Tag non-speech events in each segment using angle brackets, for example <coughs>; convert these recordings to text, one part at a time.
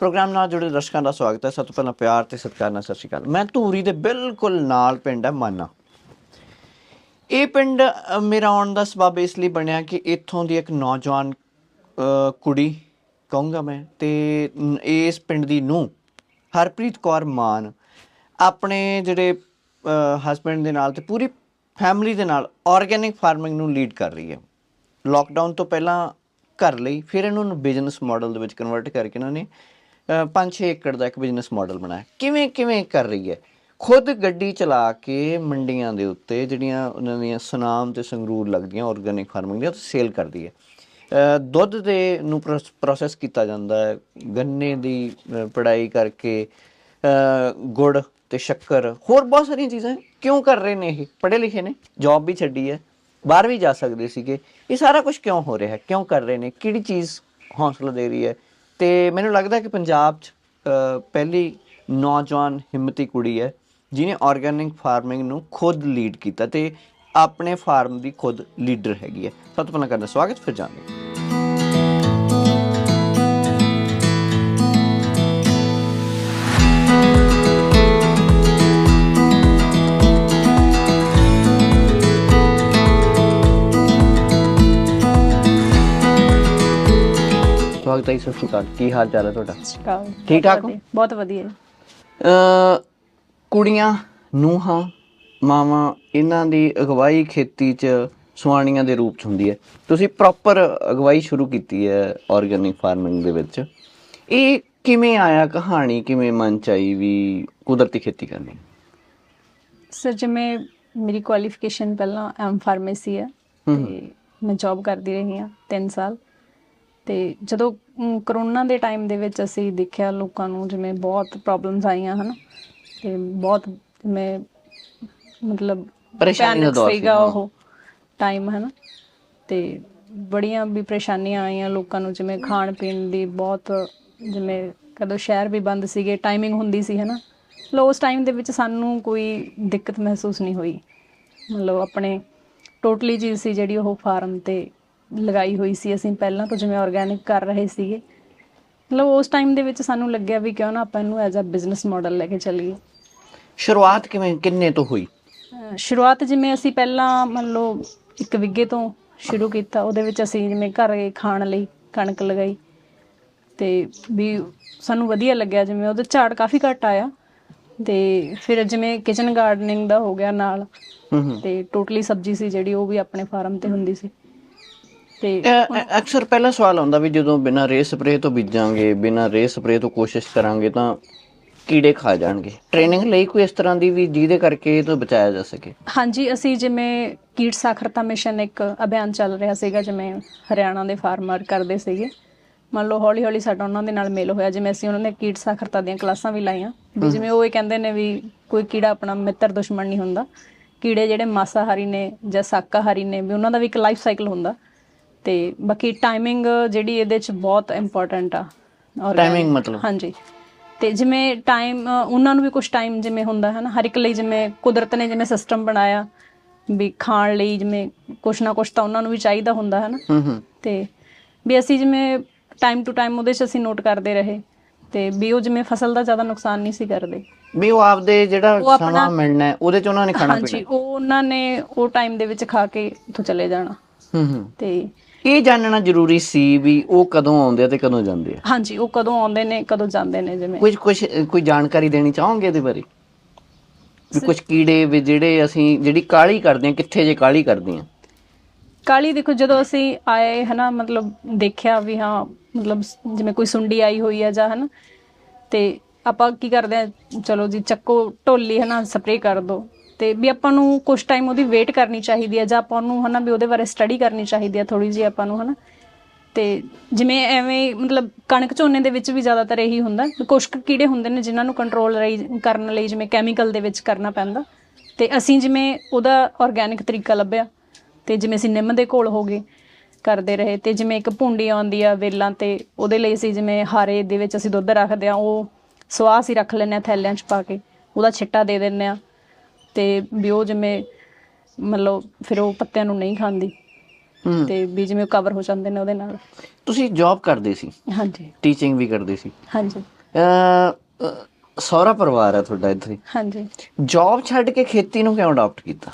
Programme ਨਾਲ ਜੁੜੇ ਦਰਸ਼ਕਾਂ ਦਾ ਸਵਾਗਤ ਹੈ। ਸਭ ਤੋਂ ਪਹਿਲਾਂ ਪਿਆਰ ਤੇ ਸਤਿਕਾਰ ਨਾਲ ਸਤਿ ਸ਼੍ਰੀ ਅਕਾਲ। ਮੈਂ ਧੂਰੀ ਦੇ ਬਿਲਕੁਲ ਨਾਲ ਪਿੰਡ ਹੈ ਮਾਨਾ। ਇਹ ਪਿੰਡ ਮੇਰਾ ਆਉਣ ਦਾ ਸਬਬ ਇਸ ਲਈ ਬਣਿਆ ਕਿ ਇੱਥੋਂ ਦੀ ਇੱਕ ਨੌਜਵਾਨ ਕੁੜੀ, ਕਹੂੰਗਾ ਮੈਂ, ਤੇ ਇਸ ਪਿੰਡ ਦੀ ਨੂੰ ਹਰਪ੍ਰੀਤ ਕੌਰ ਮਾਨ, ਆਪਣੇ ਜਿਹੜੇ ਹਸਬੰਡ ਦੇ ਨਾਲ ਤੇ ਪੂਰੀ ਫੈਮਿਲੀ ਦੇ ਨਾਲ ਆਰਗੇਨਿਕ ਫਾਰਮਿੰਗ ਨੂੰ ਲੀਡ ਕਰ ਰਹੀ ਹੈ। ਲੋਕਡਾਊਨ ਤੋਂ ਪਹਿਲਾਂ ਘਰ ਲਈ, ਫਿਰ ਇਹਨਾਂ ਨੂੰ ਬਿਜ਼ਨਸ ਮਾਡਲ ਦੇ ਵਿੱਚ ਕਨਵਰਟ ਕਰਕੇ ਇਹਨਾਂ ਨੇ 5-6 ਏਕੜ ਦਾ ਇੱਕ ਬਿਜ਼ਨਸ ਮਾਡਲ ਬਣਾਇਆ। ਕਿਵੇਂ ਕਿਵੇਂ ਕਰ ਰਹੀ ਹੈ? ਖੁਦ ਗੱਡੀ ਚਲਾ ਕੇ ਮੰਡੀਆਂ ਦੇ ਉੱਤੇ ਜਿਹੜੀਆਂ ਉਹਨਾਂ ਦੀਆਂ ਸੁਨਾਮ ਤੇ ਸੰਗਰੂਰ ਲੱਗਦੀਆਂ ਆਰਗੇਨਿਕ ਫਾਰਮਿੰਗ ਦੀਆਂ ਉੱਥੇ ਸੇਲ ਕਰਦੀ ਹੈ। ਦੁੱਧ ਦੇ ਨੂੰ ਪ੍ਰੋਸੈਸ ਕੀਤਾ ਜਾਂਦਾ ਹੈ। ਗੰਨੇ ਦੀ ਅ, ਪੜਾਈ ਕਰਕੇ ਗੁੜ ਤੇ ਸ਼ੱਕਰ ਹੋਰ ਬਹੁਤ ਸਾਰੀਆਂ ਚੀਜ਼ਾਂ ਕਿਉਂ ਕਰ ਰਹੇ ਨੇ ਇਹ? ਪੜ੍ਹੇ ਲਿਖੇ ਨੇ ਜੌਬ ਵੀ ਛੱਡੀ ਹੈ ਬਾਹਰ ਵੀ ਜਾ ਸਕਦੇ ਸੀਗੇ। ਇਹ ਸਾਰਾ ਕੁਝ ਕਿਉਂ ਹੋ ਰਿਹਾ ਹੈ? ਕਿਉਂ ਕਰ ਰਹੇ ਨੇ? ਕਿਹੜੀ ਚੀਜ਼ ਹੌਸਲਾ ਦੇ ਰਹੀ ਹੈ? ਤੇ ਮੈਨੂੰ ਲੱਗਦਾ ਕਿ ਪੰਜਾਬ 'ਚ ਪਹਿਲੀ ਨੌਜਵਾਨ ਹਿੰਮਤੀ ਕੁੜੀ ਹੈ ਜਿਨੇ ਆਰਗੇਨਿਕ ਫਾਰਮਿੰਗ ਨੂੰ ਖੁਦ ਲੀਡ ਕੀਤਾ ਤੇ ਆਪਣੇ ਫਾਰਮ ਦੀ ਖੁਦ ਲੀਡਰ ਹੈਗੀ ਹੈ। ਸਭ ਤੋਂ ਪਹਿਲਾਂ ਕਰਦਾ ਸਵਾਗਤ ਫਿਰ ਜਾਣਦੇ ਸਵਾਗਤ ਹੈ ਜੀ, ਸਤਿ ਸ਼੍ਰੀ ਅਕਾਲ ਕੀ ਹਾਲ ਚਾਲ ਹੈ ਤੁਹਾਡਾ? ਸ਼ਿਕਾਲ। ਠੀਕ ਠਾਕ ਹੋ? ਬਹੁਤ ਵਧੀਆ ਅ ਕੁੜੀਆਂ ਨੂੰਹਾਂ ਮਾਵਾਂ ਇਹਨਾਂ ਦੀ ਅਗਵਾਈ ਖੇਤੀ 'ਚ ਸੁਆਣੀਆਂ ਦੇ ਰੂਪ 'ਚ ਹੁੰਦੀ ਹੈ। ਤੁਸੀਂ ਪ੍ਰੋਪਰ ਅਗਵਾਈ ਸ਼ੁਰੂ ਕੀਤੀ ਹੈ ਆਰਗੇਨਿਕ ਫਾਰਮਿੰਗ ਦੇ ਵਿੱਚ। ਇਹ ਕਿਵੇਂ ਆਇਆ ਕਹਾਣੀ ਕਿਵੇਂ ਮਨ ਚ ਆਈ ਵੀ ਕੁਦਰਤੀ ਖੇਤੀ ਕਰਨੀ ਸਰ ਜਿਵੇਂ ਮੇਰੀ ਕੁਆਲੀਫਿਕੇਸ਼ਨ ਪਹਿਲਾਂ ਐਮ ਫਾਰਮੇਸੀ ਹੈ। ਤੇ ਮੈਂ ਜੌਬ ਕਰਦੀ ਰਹੀ ਹਾਂ 3 ਸਾਲ। ਤੇ ਜਦੋਂ ਕਰੋਨਾ ਦੇ ਟਾਈਮ ਦੇ ਵਿੱਚ ਅਸੀਂ ਦੇਖਿਆ ਲੋਕਾਂ ਨੂੰ ਜਿਵੇਂ ਬਹੁਤ ਪ੍ਰੋਬਲਮਸ ਆਈਆਂ ਹਨ? ਤੇ ਬਹੁਤ ਜਿਵੇਂ ਮਤਲਬ ਪਰੇਸ਼ਾਨੀ ਦਾ ਦੌਰ ਸੀਗਾ। ਉਹ ਟਾਈਮ ਹੈ ਨਾ ਤੇ ਬੜੀਆਂ ਵੀ ਪਰੇਸ਼ਾਨੀਆਂ ਆਈਆਂ ਲੋਕਾਂ ਨੂੰ ਜਿਵੇਂ ਖਾਣ ਪੀਣ ਦੀ ਬਹੁਤ ਜਿਵੇਂ ਕਦੋਂ ਸ਼ਹਿਰ ਵੀ ਬੰਦ ਸੀਗੇ ਟਾਈਮਿੰਗ ਹੁੰਦੀ ਸੀ ਹੈ ਨਾ ਲੋ ਉਸ ਟਾਈਮ ਦੇ ਵਿੱਚ ਸਾਨੂੰ ਕੋਈ ਦਿੱਕਤ ਮਹਿਸੂਸ ਨਹੀਂ ਹੋਈ। ਮਤਲਬ ਆਪਣੇ ਟੋਟਲੀ ਚੀਜ਼ ਸੀ ਜਿਹੜੀ ਉਹ ਫਾਰਮ ਤੇ ਲਗਾਈ ਹੋਈ ਸੀ ਅਸੀਂ ਪਹਿਲਾਂ ਤੋਂ ਜਿਵੇਂ ਆਰਗੈਨਿਕ ਕਰ ਰਹੇ ਸੀਗੇ। ਮਤਲਬ ਉਸ ਟਾਈਮ ਦੇ ਵਿੱਚ ਸਾਨੂੰ ਲੱਗਿਆ ਵੀ ਕਿਉਂ ਨਾ ਆਪਾਂ ਇਹਨੂੰ ਐਜ਼ ਅ ਬਿਜ਼ਨਸ ਮਾਡਲ ਲੈ ਕੇ ਚੱਲੀਏ। ਸ਼ੁਰੂਆਤ ਕਿਵੇਂ ਕਿੰਨੇ ਤੋਂ ਹੋਈ? ਅਹ ਸ਼ੁਰੂਆਤ ਜਿਵੇਂ ਅਸੀਂ ਪਹਿਲਾਂ ਮੰਨ ਲਓ ਇੱਕ ਵਿੱਗੇ ਤੋਂ ਸ਼ੁਰੂ ਕੀਤਾ ਉਹਦੇ ਵਿੱਚ ਅਸੀਂ ਜਿਵੇਂ ਘਰੇ ਖਾਣ ਲਈ ਕਣਕ ਲਗਾਈ। ਤੇ ਵੀ ਸਾਨੂੰ ਵਧੀਆ ਲੱਗਿਆ ਜਿਵੇਂ ਉਹਦਾ ਝਾੜ ਕਾਫੀ ਘੱਟ ਆਇਆ। ਤੇ ਫਿਰ ਜਿਵੇਂ ਕਿਚਨ ਗਾਰਡਨਿੰਗ ਦਾ ਹੋ ਗਿਆ ਨਾਲ। ਹੂੰ ਹੂੰ। ਤੇ ਟੋਟਲੀ ਸਬਜ਼ੀ ਸੀ ਜਿਹੜੀ ਉਹ ਵੀ ਆਪਣੇ ਫਾਰਮ ਤੇ ਹੁੰਦੀ ਸੀ। ਤੇ ਅ- ਅਕਸਰ ਪਹਿਲਾ ਸਵਾਲ ਆਉਂਦਾ ਵੀ ਜਦੋਂ ਬਿਨਾਂ ਰੇ ਸਪਰੇ ਤੋਂ ਬੀਜਾਂਗੇ ਬਿਨਾਂ ਰੇ ਸਪਰੇ ਤੋਂ ਕੋਸ਼ਿਸ਼ ਕਰਾਂਗੇ ਤਾਂ ਕੀੜੇ ਖਾ ਜਾਣਗੇ। ਟ੍ਰੇਨਿੰਗ ਲਈ ਕੋਈ ਇਸ ਤਰ੍ਹਾਂ ਦੀ ਵੀ ਜਿਹਦੇ ਕਰਕੇ ਇਹ ਤੋਂ ਬਚਾਇਆ ਜਾ ਸਕੇ? ਹਾਂਜੀ ਅਸੀਂ ਜਿਵੇਂ ਕੀਟ ਸਾਖਰਤਾ ਮਿਸ਼ਨ ਇੱਕ ਅਭਿਆਨ ਚੱਲ ਰਿਹਾ ਸੀਗਾ ਜਿਵੇਂ ਹਰਿਆਣਾ ਦੇ ਫਾਰਮਰ ਕਰਦੇ ਸੀਗੇ। ਮੰਨ ਲਓ ਹੌਲੀ ਹੌਲੀ ਸਾਡਾ ਉਹਨਾਂ ਦੇ ਨਾਲ ਮੇਲ ਹੋਇਆ ਜਿਵੇਂ ਅਸੀਂ ਉਹਨਾਂ ਨੇ ਕੀਟ ਸਾਖਰਤਾ ਦੀਆਂ ਕਲਾਸਾਂ ਵੀ ਲਾਈਆਂ। ਵੀ ਜਿਵੇਂ ਉਹ ਇਹ ਕਹਿੰਦੇ ਨੇ ਵੀ ਕੋਈ ਕੀੜਾ ਆਪਣਾ ਮਿੱਤਰ ਦੁਸ਼ਮਣ ਨਹੀਂ ਹੁੰਦਾ। ਕੀੜੇ ਜਿਹੜੇ ਮਾਸਾਹਾਰੀ ਨੇ ਜਾਂ ਸ਼ਾਕਾਹਾਰੀ ਨੇ ਵੀ ਉਹਨਾਂ ਦਾ ਵੀ ਇੱਕ ਲਾਈਫ ਸਾਈਕਲ ਹੁੰਦਾ। ਤੇ ਬਾਕੀ ਟਾਈਮਿੰਗ ਜਿਹੜੀ ਇਹਦੇ ਚ ਬਹੁਤ ਇੰਪੋਰਟੈਂਟ ਆ। ਔਰ ਟਾਈਮਿੰਗ ਮਤਲਬ? ਹਾਂਜੀ। ਤੇ ਜਿਵੇਂ ਟਾਈਮ ਉਹਨਾਂ ਨੂੰ ਵੀ ਕੁਝ ਟਾਈਮ ਜਿਵੇਂ ਹੁੰਦਾ ਹੈ ਨਾ ਹਰ ਇੱਕ ਲਈ ਜਿਵੇਂ ਕੁਦਰਤ ਨੇ ਜਿਵੇਂ ਸਿਸਟਮ ਬਣਾਇਆ ਵੀ ਖਾਣ ਲਈ ਜਿਵੇਂ ਕੁਛ ਨਾ ਕੁਛ ਤਾਂ ਉਹਨਾਂ ਨੂੰ ਵੀ ਚਾਹੀਦਾ ਹੁੰਦਾ ਹੈ ਨਾ ਹੂੰ ਹੂੰ। ਤੇ ਵੀ ਅਸੀਂ ਜਿਵੇਂ ਟਾਈਮ ਟੂ ਟਾਈਮ ਉਹਦੇ 'ਚ ਅਸੀਂ ਨੋਟ ਕਰਦੇ ਰਹੇ ਤੇ ਵੀ ਉਹ ਜਿਵੇਂ ਫਸਲ ਦਾ ਜ਼ਿਆਦਾ ਨੁਕਸਾਨ ਨਹੀਂ ਸੀ ਕਰਦੇ। ਵੀ ਉਹ ਆਪਦੇ ਜਿਹੜਾ ਸਮਾਂ ਮਿਲਣਾ ਹੈ ਉਹਦੇ ਚ ਉਹਨਾਂ ਨੇ ਖਾਣਾ ਹਾਂਜੀ ਪੀਣਾ ਉਹ ਉਹਨਾਂ ਨੇ ਉਹ ਟਾਈਮ ਦੇ ਵਿੱਚ ਖਾ ਕੇ ਉੱਥੋਂ ਚਲੇ ਜਾਣਾ। ਹੂੰ ਹੂੰ। ਤੇ ਇਹ ਜਾਣਨਾ ਜ਼ਰੂਰੀ ਸੀ ਵੀ ਉਹ ਕਦੋਂ ਆਉਂਦੇ ਆ ਤੇ ਕਦੋਂ ਜਾਂਦੇ ਆ? ਹਾਂਜੀ ਉਹ ਕਦੋਂ ਆਉਂਦੇ ਨੇ ਕਦੋਂ ਜਾਂਦੇ ਨੇ ਜਿਵੇਂ। ਕੁਝ ਕੁਝ ਕੋਈ ਜਾਣਕਾਰੀ ਦੇਣੀ ਚਾਹੋਗੇ ਇਹਦੇ ਬਾਰੇ? ਵੀ ਕੁਝ ਕੀੜੇ ਵੀ ਜਿਹੜੇ ਅਸੀਂ ਜਿਹੜੀ ਕਾਲੀ ਕਰਦੇ ਆ ਕਿੱਥੇ ਜੇ ਕਾਲੀ ਕਰਦੇ ਆ ਕਾਲੀ ਦੇਖੋ ਜਦੋਂ ਅਸੀਂ ਆਏ ਹਨਾ ਮਤਲਬ ਦੇਖਿਆ ਵੀ ਹਾਂ ਮਤਲਬ ਜਿਵੇਂ ਕੋਈ ਸੁੰਡੀ ਆਈ ਹੋਈ ਆ ਜਾਂ ਹਨਾ ਤੇ ਆਪਾਂ ਕੀ ਕਰਦੇ ਆ ਚਲੋ ਜੀ ਚੱਕੋ ਢੋਲੀ ਹਨਾ ਸਪਰੇਅ ਕਰ ਦੋ। ਤੇ ਵੀ ਆਪਾਂ ਨੂੰ ਕੁਝ ਟਾਈਮ ਉਹਦੀ ਵੇਟ ਕਰਨੀ ਚਾਹੀਦੀ ਹੈ ਜਾਂ ਆਪਾਂ ਨੂੰ ਹਨਾ ਵੀ ਉਹਦੇ ਬਾਰੇ ਸਟੱਡੀ ਕਰਨੀ ਚਾਹੀਦੀ ਹੈ ਥੋੜੀ ਜਿਹੀ ਆਪਾਂ ਨੂੰ, ਹਨਾ। ਤੇ ਜਿਵੇਂ ਐਵੇਂ ਮਤਲਬ ਕਣਕ ਝੋਨੇ ਦੇ ਵਿੱਚ ਵੀ ਜ਼ਿਆਦਾਤਰ ਇਹੀ ਹੁੰਦਾ, ਵੀ ਕੁਝ ਕੁ ਕੀੜੇ ਹੁੰਦੇ ਨੇ ਜਿਨ੍ਹਾਂ ਨੂੰ ਕੰਟਰੋਲ ਕਰਨ ਲਈ ਜਿਵੇਂ ਕੈਮੀਕਲ ਦੇ ਵਿੱਚ ਕਰਨਾ ਪੈਂਦਾ। ਤੇ ਅਸੀਂ ਜਿਵੇਂ ਉਹਦਾ ਆਰਗੈਨਿਕ ਤਰੀਕਾ ਲੱਭਿਆ, ਤੇ ਜਿਵੇਂ ਅਸੀਂ ਨਿੰਮ ਦੇ ਘੋਲ ਹੋ ਗਏ ਕਰਦੇ ਰਹੇ, ਤੇ ਜਿਵੇਂ ਇੱਕ ਭੁੰਡੀ ਆਉਂਦੀ ਆ ਵੇਲਾਂ ਤੇ, ਉਹਦੇ ਲਈ ਅਸੀਂ ਜਿਵੇਂ ਹਾਰੇ ਦੇ ਵਿੱਚ ਅਸੀਂ ਦੁੱਧ ਰੱਖਦੇ ਆ, ਉਹ ਸਵਾਹ ਅਸੀਂ ਰੱਖ ਲੈਂਦੇ ਆ ਥੈਲਿਆਂ 'ਚ ਪਾ ਕੇ, ਉਹਦਾ ਛਿੱਟਾ ਦੇ ਦਿੰਦੇ ਆ। ਤੇ ਵੀ ਉਹ ਜਿਵੇਂ ਮਤਲਬ ਫਿਰ ਉਹ ਪੱਤਿਆਂ ਨੂੰ ਨਹੀਂ ਖਾਂਦੀ ਹੂੰ। ਤੇ ਵੀ ਜਿਵੇਂ ਕਵਰ ਹੋ ਜਾਂਦੇ ਨੇ ਉਹਦੇ ਨਾਲ। ਤੁਸੀਂ ਜੌਬ ਕਰਦੇ ਸੀ? ਹਾਂਜੀ। ਟੀਚਿੰਗ ਵੀ ਕਰਦੇ ਸੀ? ਹਾਂਜੀ। ਅ ਸਹੁਰਾ ਪਰਿਵਾਰ ਹੈ ਤੁਹਾਡਾ ਇੱਥੇ। ਹਾਂਜੀ। ਜੌਬ ਛੱਡ ਕੇ ਖੇਤੀ ਨੂੰ ਕਿਉਂ ਅਡਾਪਟ ਕੀਤਾ?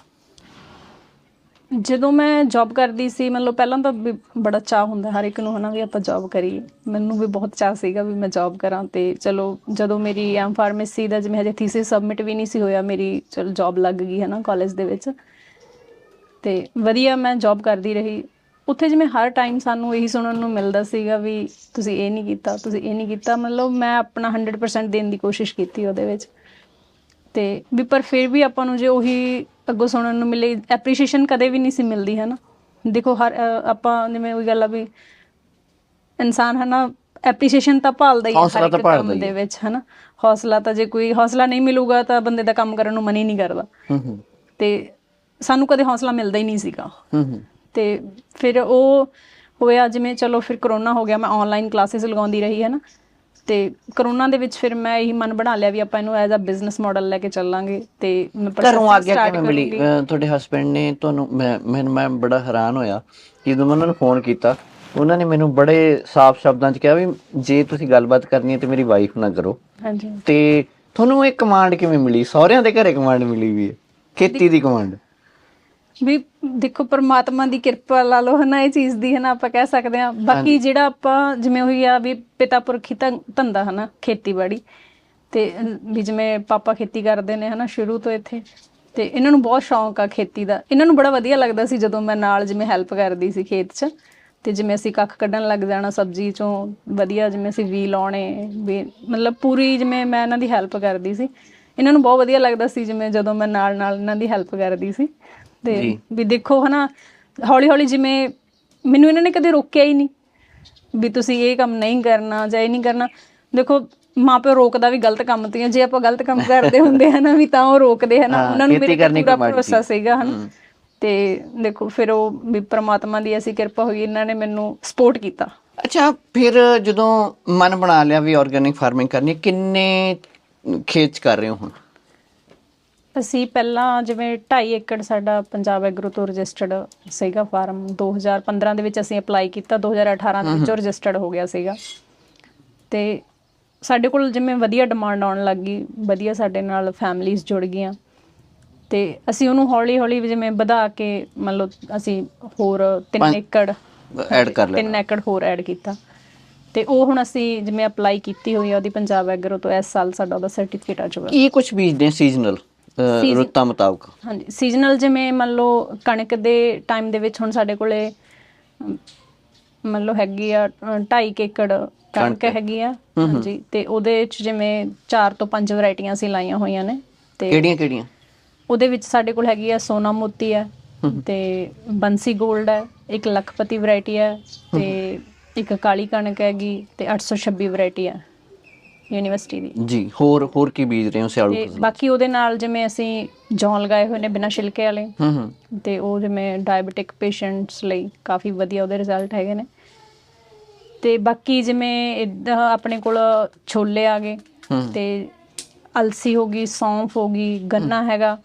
ਜਦੋਂ ਮੈਂ ਜੌਬ ਕਰਦੀ ਸੀ, ਮਤਲਬ ਪਹਿਲਾਂ ਤਾਂ ਵੀ ਬੜਾ ਚਾਹ ਹੁੰਦਾ ਹਰ ਇੱਕ ਨੂੰ, ਹਨਾ, ਵੀ ਆਪਾਂ ਜੌਬ ਕਰੀਏ। ਮੈਨੂੰ ਵੀ ਬਹੁਤ ਚਾਹ ਸੀਗਾ ਵੀ ਮੈਂ ਜੌਬ ਕਰਾਂ ਤੇ ਚਲੋ, ਜਦੋਂ ਮੇਰੀ ਐਮ ਫਾਰਮੇਸੀ ਦਾ ਜਿਵੇਂ ਹਜੇ ਥੀਸਿਸ ਸਬਮਿਟ ਵੀ ਨਹੀਂ ਸੀ ਹੋਇਆ, ਮੇਰੀ ਚਲ ਜੌਬ ਲੱਗ ਗਈ, ਹਨਾ ਕਾਲਜ ਦੇ ਵਿੱਚ। ਤੇ ਵਧੀਆ ਮੈਂ ਜੌਬ ਕਰਦੀ ਰਹੀ। ਉੱਥੇ ਜਿਵੇਂ ਹਰ ਟਾਈਮ ਸਾਨੂੰ ਇਹੀ ਸੁਣਨ ਨੂੰ ਮਿਲਦਾ ਸੀਗਾ ਵੀ ਤੁਸੀਂ ਇਹ ਨਹੀਂ ਕੀਤਾ, ਤੁਸੀਂ ਇਹ ਨਹੀਂ ਕੀਤਾ। ਮਤਲਬ ਮੈਂ ਆਪਣਾ 100% ਦੇਣ ਦੀ ਕੋਸ਼ਿਸ਼ ਕੀਤੀ ਉਹਦੇ ਵਿੱਚ। ਤੇ ਵੀ ਪਰ ਫਿਰ ਵੀ ਆਪਾਂ ਨੂੰ ਜੇ ਉਹੀ ਅੱਗੋਂ ਸੁਣਨ ਨੂੰ ਮਿਲੇ ਐਪਰੀਸ਼ੀਏਸ਼ਨ ਕਦੇ ਵੀ ਨਹੀਂ ਸੀ ਮਿਲਦੀ ਹੈ ਨਾ ਦੇਖੋ ਹਰ ਅ, ਆਪਾਂ ਜਿਵੇਂ ਉਹੀ ਗੱਲ ਆ ਵੀ ਇਨਸਾਨ ਹੈ ਨਾ ਐਪਰੀਸ਼ੀਏਸ਼ਨ ਤਾਂ ਭਾਲਦਾ ਹੀ ਹੈ ਹੌਸਲਾ ਹਰ ਤਾਂ ਇੱਕ ਭਾਲਦਾ ਕੰਮ ਹੀ ਦੇ। ਵਿੱਚ ਹੈ ਨਾ ਹੌਸਲਾ ਤਾਂ ਜੇ ਕੋਈ ਹੌਸਲਾ ਨਹੀਂ ਮਿਲੂਗਾ ਤਾਂ ਬੰਦੇ ਦਾ ਕੰਮ ਕਰਨ ਨੂੰ ਮਨ ਹੀ ਨਹੀਂ ਕਰਦਾ। ਹੂੰ ਹੂੰ। ਤੇ ਸਾਨੂੰ ਕਦੇ ਹੌਸਲਾ ਮਿਲਦਾ ਹੀ ਨਹੀਂ ਸੀਗਾ। ਹੂੰ ਹੂੰ। ਤੇ ਫਿਰ ਉਹ ਹੋਇਆ ਜਿਵੇਂ ਚਲੋ ਫਿਰ ਕਰੋਨਾ ਹੋ ਗਿਆ ਮੈਂ ਆਨਲਾਈਨ ਕਲਾਸਿਸ ਲਗਾਉਂਦੀ ਰਹੀ ਹੈ ਨਾ ਤੇ ਕਰੋਨਾ ਦੇ ਵਿੱਚ ਫਿਰ ਮੈਂ ਇਹੀ ਮਨ ਬਣਾ ਲਿਆ ਵੀ ਆਪਾਂ ਇਹਨੂੰ ਐਜ਼ ਅ ਬਿਜ਼ਨਸ ਮਾਡਲ ਲੈ ਕੇ ਚੱਲਾਂਗੇ ਤੇ ਮੈਂ ਘਰੋਂ ਆਗਿਆ start ਕਿਵੇਂ ਮਿਲੀ ਤੁਹਾਡੇ ਹਸਬੰਡ ਨੇ ਤੁਹਾਨੂੰ ਮੈਂ ਮੈਂ ਬੜਾ ਹੈਰਾਨ ਹੋਇਆ ਜਦੋਂ ਮੈਂ ਉਹਨਾਂ ਨੂੰ ਫੋਨ ਕੀਤਾ ਉਹਨਾਂ ਨੇ ਮੈਨੂੰ ਬੜੇ ਸਾਫ਼ ਸ਼ਬਦਾਂ 'ਚ ਕਿਹਾ ਵੀ ਜੇ ਤੁਸੀਂ ਗੱਲਬਾਤ ਕਰਨੀ ਹੈ ਤੇ ਮੇਰੀ ਵਾਈਫ ਨਾਲ ਕਰੋ। ਹਾਂਜੀ। ਤੇ ਤੁਹਾਨੂੰ ਇਹ ਕਮਾਂਡ ਕਿਵੇਂ ਮਿਲੀ? ਸਹੁਰਿਆਂ ਦੇ ਘਰੇ ਕਮਾਂਡ ਮਿਲੀ ਵੀ ਹੈ? ਖੇਤੀ ਦੀ ਕਮਾਂਡ ਵੀ ਦੇਖੋ ਪ੍ਰਮਾਤਮਾ ਦੀ ਕਿਰਪਾ ਲਾ ਲਓ ਹਨਾ ਇਹ ਚੀਜ਼ ਦੀ ਹਨਾ ਆਪਾਂ ਕਹਿ ਸਕਦੇ ਹਾਂ। ਬਾਕੀ ਜਿਹੜਾ ਆਪਾਂ ਜਿਵੇਂ ਹੋਈ ਆ ਵੀ ਪਿਤਾ ਪੁਰਖੀ ਧੰਦਾ ਹਨਾ ਖੇਤੀਬਾੜੀ। ਤੇ ਵੀ ਜਿਵੇਂ ਪਾਪਾ ਖੇਤੀ ਕਰਦੇ ਨੇ ਹਨਾ ਸ਼ੁਰੂ ਤੋਂ ਇੱਥੇ। ਤੇ ਇਹਨਾਂ ਨੂੰ ਬਹੁਤ ਸ਼ੌਂਕ ਆ ਖੇਤੀ ਦਾ। ਇਹਨਾਂ ਨੂੰ ਬੜਾ ਵਧੀਆ ਲੱਗਦਾ ਸੀ ਜਦੋਂ ਮੈਂ ਨਾਲ ਜਿਵੇਂ ਹੈਲਪ ਕਰਦੀ ਸੀ ਖੇਤ 'ਚ। ਤੇ ਜਿਵੇਂ ਅਸੀਂ ਕੱਖ ਕੱਢਣ ਲੱਗ ਜਾਣਾ ਸਬਜ਼ੀ ਚੋਂ ਵਧੀਆ ਜਿਵੇਂ ਅਸੀਂ ਵੀ ਲਾਉਣੇ ਵੀ ਮਤਲਬ ਪੂਰੀ ਜਿਵੇਂ ਮੈਂ ਇਹਨਾਂ ਦੀ ਹੈਲਪ ਕਰਦੀ ਸੀ। ਇਹਨਾਂ ਨੂੰ ਬਹੁਤ ਵਧੀਆ ਲੱਗਦਾ ਸੀ ਜਿਵੇਂ ਜਦੋਂ ਮੈਂ ਨਾਲ ਨਾਲ ਇਹਨਾਂ ਦੀ ਹੈਲਪ ਕਰਦੀ ਸੀ। ਤੇ। ਵੀ ਦੇਖੋ ਹਨਾ ਹੌਲੀ ਹੌਲੀ ਜਿਵੇਂ ਮੈਨੂੰ ਇਹਨਾਂ ਨੇ ਕਦੇ ਰੋਕਿਆ ਹੀ ਨਹੀਂ ਵੀ ਤੁਸੀਂ ਇਹ ਕੰਮ ਨਹੀਂ ਕਰਨਾ ਜਾਂ ਇਹ ਨਹੀਂ ਕਰਨਾ ਦੇਖੋ ਮਾਪਿਓ ਰੋਕਦਾ ਵੀ ਗਲਤ ਕੰਮ ਤੋਂ। ਜੇ ਆਪਾਂ ਗਲਤ ਕੰਮ ਕਰਦੇ ਹੁੰਦੇ ਹਨਾ ਵੀ ਤਾਂ ਉਹ ਰੋਕਦੇ ਹਨਾ ਉਹਨਾਂ ਨੂੰ ਮੇਰੇ ਪੂਰਾ ਭਰੋਸਾ। ਸੀਗਾ ਹਨਾ ਤੇ ਦੇਖੋ ਫਿਰ ਉਹ ਵੀ ਪ੍ਰਮਾਤਮਾ ਦੀ ਐਸੀ ਕਿਰਪਾ ਹੋਈ ਇਹਨਾਂ ਨੇ ਮੈਨੂੰ ਸਪੋਰਟ ਕੀਤਾ ਅੱਛਾ ਫਿਰ ਜਦੋਂ ਮਨ ਬਣਾ ਲਿਆ ਵੀ ਆਰਗੇਨਿਕ ਫਾਰਮਿੰਗ ਕਰਨੀ ਕਿੰਨੇ ਖੇਤ 'ਚ ਕਰ ਰਹੇ ਹੋ ਹੁਣ ਅਸੀਂ ਪਹਿਲਾਂ ਜਿਵੇਂ 2.5 ਏਕੜ ਸਾਡਾ ਪੰਜਾਬ ਐਗਰੋ ਤੋਂ ਰਜਿਸਟਰਡ ਸੀਗਾ ਫਾਰਮ 2015 ਦੇ ਵਿੱਚ ਅਸੀਂ ਅਪਲਾਈ ਕੀਤਾ 2018 ਦੇ ਵਿੱਚ ਰਜਿਸਟਰਡ ਹੋ ਗਿਆ ਸੀਗਾ। ਤੇ ਸਾਡੇ ਕੋਲ ਜਿਵੇਂ ਵਧੀਆ ਡਿਮਾਂਡ ਆਉਣ ਲੱਗ ਵਧੀਆ ਸਾਡੇ ਨਾਲ ਫੈਮਲੀਆਂ ਜੁੜ ਗਈਆਂ। ਤੇ ਅਸੀਂ ਉਹਨੂੰ ਹੌਲੀ ਹੌਲੀ ਜਿਵੇਂ ਵਧਾ ਕੇ ਮੰਨ ਲਓ ਅਸੀਂ ਹੋਰ 3 ਪੰਜ- ਏਕੜ ਐਡ ਕਰ ਲਿਆ। 3 ਏਕੜ ਹੋਰ ਐਡ ਕੀਤਾ। ਤੇ ਉਹ ਹੁਣ ਅਸੀਂ ਜਿਵੇਂ ਅਪਲਾਈ ਕੀਤੀ ਹੋਈ ਆ ਉਹਦੀ ਪੰਜਾਬ ਐਗਰੋ ਤੋਂ ਇਸ ਸਾਲ ਸਾਡਾ ਉਹਦਾ ਸਰਟੀਫਿਕੇਟ ਆ ਚੁੱਕਾ। ਕੀ ਕੁਝ ਬੀਜਦੇ ਸੀਜ਼ਨਲ Season- ਰੁੱਤਾਂ ਮੁਤਾਬਕ। ਹਾਂਜੀ ਸੀਜ਼ਨਲ ਜਿਵੇਂ ਮੰਨ ਲਓ ਕਣਕ ਦੇ ਟਾਈਮ ਦੇ ਵਿੱਚ ਹੁਣ ਸਾਡੇ ਕੋਲੇ ਅਮ, ਮੰਨ ਲਓ ਹੈਗੀ ਆ 2.5 ਏਕੜ ਕਣਕ ਹੈਗੀ ਆ। ਹਾਂਜੀ ਤੇ ਉਹਦੇ ਵਿੱਚ ਜਿਵੇਂ 4 ਤੋਂ 5 ਵੈਰਾਈਟੀਆਂ ਅਸੀਂ ਲਾਈਆਂ ਹੋਈਆਂ ਨੇ ਤੇ ਕਿਹੜੀਆਂ ਕਿਹੜੀਆਂ? ਉਹਦੇ ਵਿੱਚ ਸਾਡੇ ਕੋਲ ਹੈਗੀ ਆ ਸੋਨਾ ਮੋਤੀ ਹੈ ਤੇ ਬੰਸੀ 골ਡ ਹੈ ਇੱਕ ਲੱਖਪਤੀ ਵੈਰਾਈਟੀ ਹੈ ਤੇ ਇੱਕ ਕਾਲੀ ਕਣਕ ਹੈਗੀ ਤੇ 826 ਵੈਰਾਈਟੀ ਹੈ ਯੂਨੀਵਰਸਿਟੀ ਦੀ। ਜੀ ਹੋਰ ਹੋਰ ਕੀ ਬੀਜ ਰਹੇ ਹੋ ਸਿਆਲੂ ਤੇ ਫਸਲ ਬਾਕੀ ਉਹਦੇ ਨਾਲ ਜਿਵੇਂ ਅਸੀਂ ਜੌਨ ਲਗਾਏ ਹੋਏ ਨੇ ਬਿਨਾਂ ਛਿਲਕੇ ਵਾਲੇ ਹੂੰ ਹੂੰ। ਤੇ ਉਹ ਜਿਵੇਂ ਡਾਇਬੀਟਿਕ ਪੇਸ਼ੈਂਟਸ ਲਈ ਕਾਫੀ ਵਧੀਆ ਉਹਦੇ ਰਿਜ਼ਲਟ ਹੈਗੇ ਨੇ। ਤੇ ਬਾਕੀ ਜਿਵੇਂ ਇਦਾਂ ਆਪਣੇ ਕੋਲ ਛੋਲੇ ਆ ਗਏ ਹੂੰ। ਤੇ ਅਲਸੀ ਹੋ ਗਈ ਸੌਂਫ ਹੋ ਗਈ ਗੰਨਾ ਹੈਗਾ